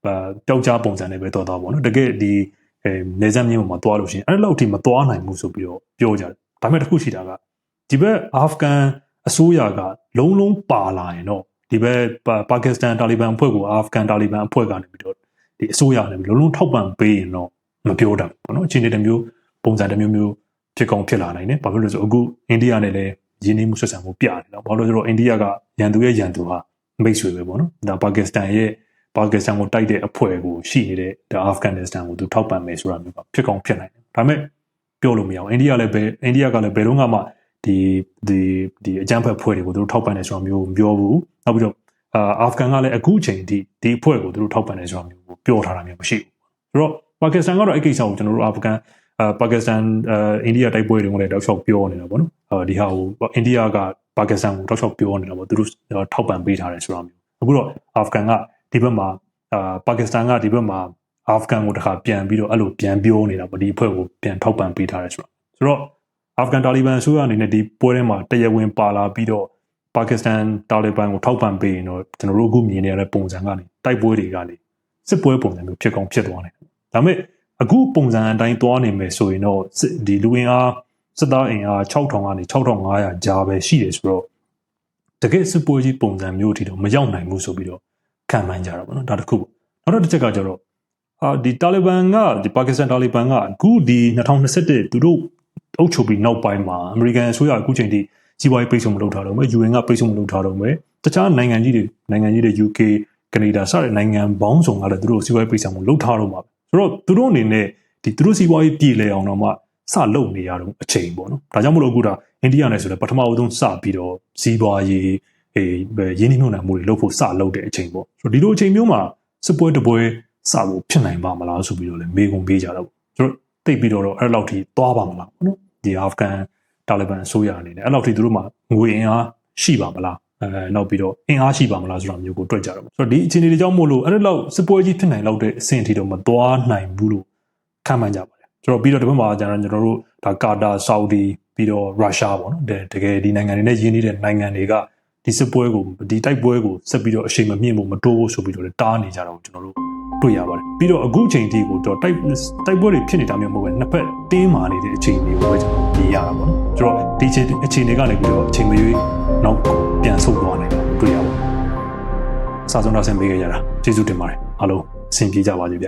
ပျောက်ကြားပုံစံနဲ့ပဲတော်တော်ပေါ့နော်တကယ်ဒီအဲနေစမ်းမြင်းပေါ်မှာသွားလို့ရှိရင်အဲ့လောက်ထိမသွားနိုင်ဘူးဆိုပြီးတော့ပြောကြတယ်ဒါပေမဲ့တစ်ခုရှိတာကဒီဘက်အာဖဂန်အစိုးရကလုံးလုံးပါလာရင်တော့ဒီဘက်ပါကစ္စတန်တာလီဘန်အဖွဲ့ကိုအာဖဂန်တာလီဘန်အဖွဲ့ကနေပြီးတော့ဒီအစိုးရနဲ့လုံးလုံးထောက်ပံ့ပေးရင်တော့မပြောတာပေါ့နော်အခြေအနေတစ်မျိုးပုံစံတစ်မျိုးမျိုးဖြစ်ကောင်းဖြစ်လာနိုင်တယ်ဘာဖြစ်လို့လဲဆိုအခုအိန္ဒိယနဲ့လည်းရင်းနှီးမှုဆက်ဆံမှုပြတယ်နော်ဘာလို့လဲဆိုတော့အိန္ဒိယကရန်သူရဲ့ရန်သူဟာမိတ်ဆွေပဲပေါ့နော်ဒါပါကစ္စတန်ရဲ့ ပါကစ္စတန်ကိုတိုက်တဲ့အဖွဲ့ကိုရှိနေတဲ့ဒါအာဖဂန်နစ္စတန်ကိုသူထောက်ပံ့မယ်ဆိုတာမျိုးကဖြစ်ကောင်းဖြစ်နိုင်တယ်။ဒါပေမဲ့ပြောလို့မရအောင်အိန္ဒိယလည်းပဲအိန္ဒိယကလည်းဘယ်တော့မှဒီဒီဒီအကြမ်းဖက်ဖွဲ့တွေကိုသူတို့ထောက်ပံ့တယ်ဆိုတာမျိုးမပြောဘူး။နောက်ပြီးတော့အာအာဖဂန်ကလည်းအခုချိန်ထိဒီအဖွဲ့ကိုသူတို့ထောက်ပံ့တယ်ဆိုတာမျိုးကိုပြောထားတာမျိုးမရှိဘူး။ဆိုတော့ပါကစ္စတန်ကတော့အဲ့ကိစ္စကိုကျွန်တော်တို့အာဖဂန်အာပါကစ္စတန်အာအိန္ဒိယတိုက်ပွဲတွေကလည်းတောက်လျှောက်ပြောနေတာပေါ့နော်အာဒီဟာကိုအိန္ဒိယကပါကစ္စတန်ကိုတောက်လျှောက်ပြောနေတာပေါ့သူတို့ထောက်ပံ့ပေးထားတယ်ဆိုတာမျိုးအခုတော့အာဖဂန်က ဒီဘက်မှာအာပါကစ္စတန်ကဒီဘက်မှာအာဖဂန်ကိုတခါပြန်ပြီးတော့အဲ့လိုပြန်ပြောနေတာပေါ့ဒီအဖွဲ့ကိုပြန်ထောက်ပံ့ပေးထားတယ်ဆိုတာဆိုတော့အာဖဂန်တာလီဘန်အစိုးရအနေနဲ့ဒီပွဲထဲမှာတရားဝင်ပါလာပြီးတော့ပါကစ္စတန်တာလီဘန်ကိုထောက်ပံ့ပေးရင်တော့ကျွန်တော်တို့အခုမြင်နေရတဲ့ပုံစံကနေတိုက်ပွဲတွေကနေစစ်ပွဲပုံစံမျိုးဖြစ်ကောင်းဖြစ်သွားတယ်ဒါပေမဲ့အခုပုံစံအတိုင်းသွားနေမယ်ဆိုရင်တော့ဒီလူဝင်အားစစ်သားအင်အား6000ကနေ6500ကြားပဲရှိတယ်ဆိုတော့တကယ်စစ်ပွဲကြီးပုံစံမျိုးအထိတော့မရောက်နိုင်ဘူးဆိုပြီးတော့ ခံမှန်းကြတာပေါ့နော်ဒါတစ်ခုပေါ့နောက်တစ်ချက်ကကျတော့အာဒီတာလီဘန်ကဒီပါကစ္စတန်တာလီဘန်ကအခုဒီ2021သူတို့အုပ်ချုပ်ပြီးနောက်ပိုင်းမှာအမေရိကန်အစိုးရအခုချိန်ထိစီးပွားရေးပိတ်ဆို့မလုပ်ထားတော့မယ် UN ကပိတ်ဆို့မလုပ်ထားတော့မယ်တခြားနိုင်ငံကြီးတွေနိုင်ငံကြီးတွေ UK ကနေဒါစတဲ့နိုင်ငံပေါင်းစုံကလည်းသူတို့စီးပွားရေးပိတ်ဆို့မှုလုပ်ထားတော့မှာဆိုတော့သူတို့အနေနဲ့ဒီသူတို့စီးပွားရေးပြည်လဲအောင်တော့မှစလုပ်နေရတော့အချိန်ပေါ့နော်ဒါကြောင့်မလို့အခုဒါအိန္ဒိယနဲ့ဆိုလည်းပထမအဆုံးစပြီးတော့စီးပွားရေး အေးရင်းနှီးမြှုပ်နှံမှုတွေလုပ်ဖို့စလုပ်တဲ့အချိန်ပေါ့ဆိုတော့ဒီလိုအချိန်မျိုးမှာစစ်ပွဲတပွဲစဖို့ဖြစ်နိုင်ပါမလားဆိုပြီးတော့လည်းမေးခွန်းပေးကြတော့ဆိုတော့တိတ်ပြီးတော့အဲ့လောက်ထိသွားပါမလားပေါ့နော်ဒီအာဖဂန်တာလီဘန်အစိုးရအနေနဲ့အဲ့လောက်ထိသူတို့မှငွေအင်အားရှိပါမလားအဲနောက်ပြီးတော့အင်အားရှိပါမလားဆိုတာမျိုးကိုတွေ့ကြတော့ဆိုတော့ဒီအခြေအနေတွေကြောင့်မို့လို့အဲ့လောက်စစ်ပွဲကြီးဖြစ်နိုင်လောက်တဲ့အဆင့်အထိတော့မသွားနိုင်ဘူးလို့ခံမှန်းကြပါတယ်ဆိုတော့ပြီးတော့ဒီဘက်မှာကျတော့ကျွန်တော်တို့ဒါကာတာဆော်ဒီပြီးတော့ရုရှားပေါ့နော်တကယ်ဒီနိုင်ငံတွေနဲ့ရင်းနှီးတဲ့နိုင်ငံတွေက ဒီစစ်ပွဲကိုဒီတိုက်ပွဲကိုဆက်ပြီးတော့အရှိန်မမြင့်ဖို့မတိုးဖို့ဆိုပြီးတော့လည်းတားနေကြတော့ကျွန်တော်တို့တွေ့ရပါတယ်ပြီးတော့အခုချိန်ထိကိုတော့တိုက်တိုက်ပွဲတွေဖြစ်နေတာမျိုးမဟုတ်ပဲနှစ်ဖက်တင်းမာနေတဲ့အခြေအနေကိုပဲကျွန်တော်မြင်ရတာပေါ့နော်ဆိုတော့ဒီအခြေအခြေအနေကနေပြီးတော့အချိန်မရွေးနောက်ပြန်ဆုတ်သွားနိုင်တယ်တွေ့ရပါတယ်စာဆုံးတော့ဆင်ပေးကြရတာကျေးဇူးတင်ပါတယ်အားလုံးအဆင်ပြေကြပါစေဗျ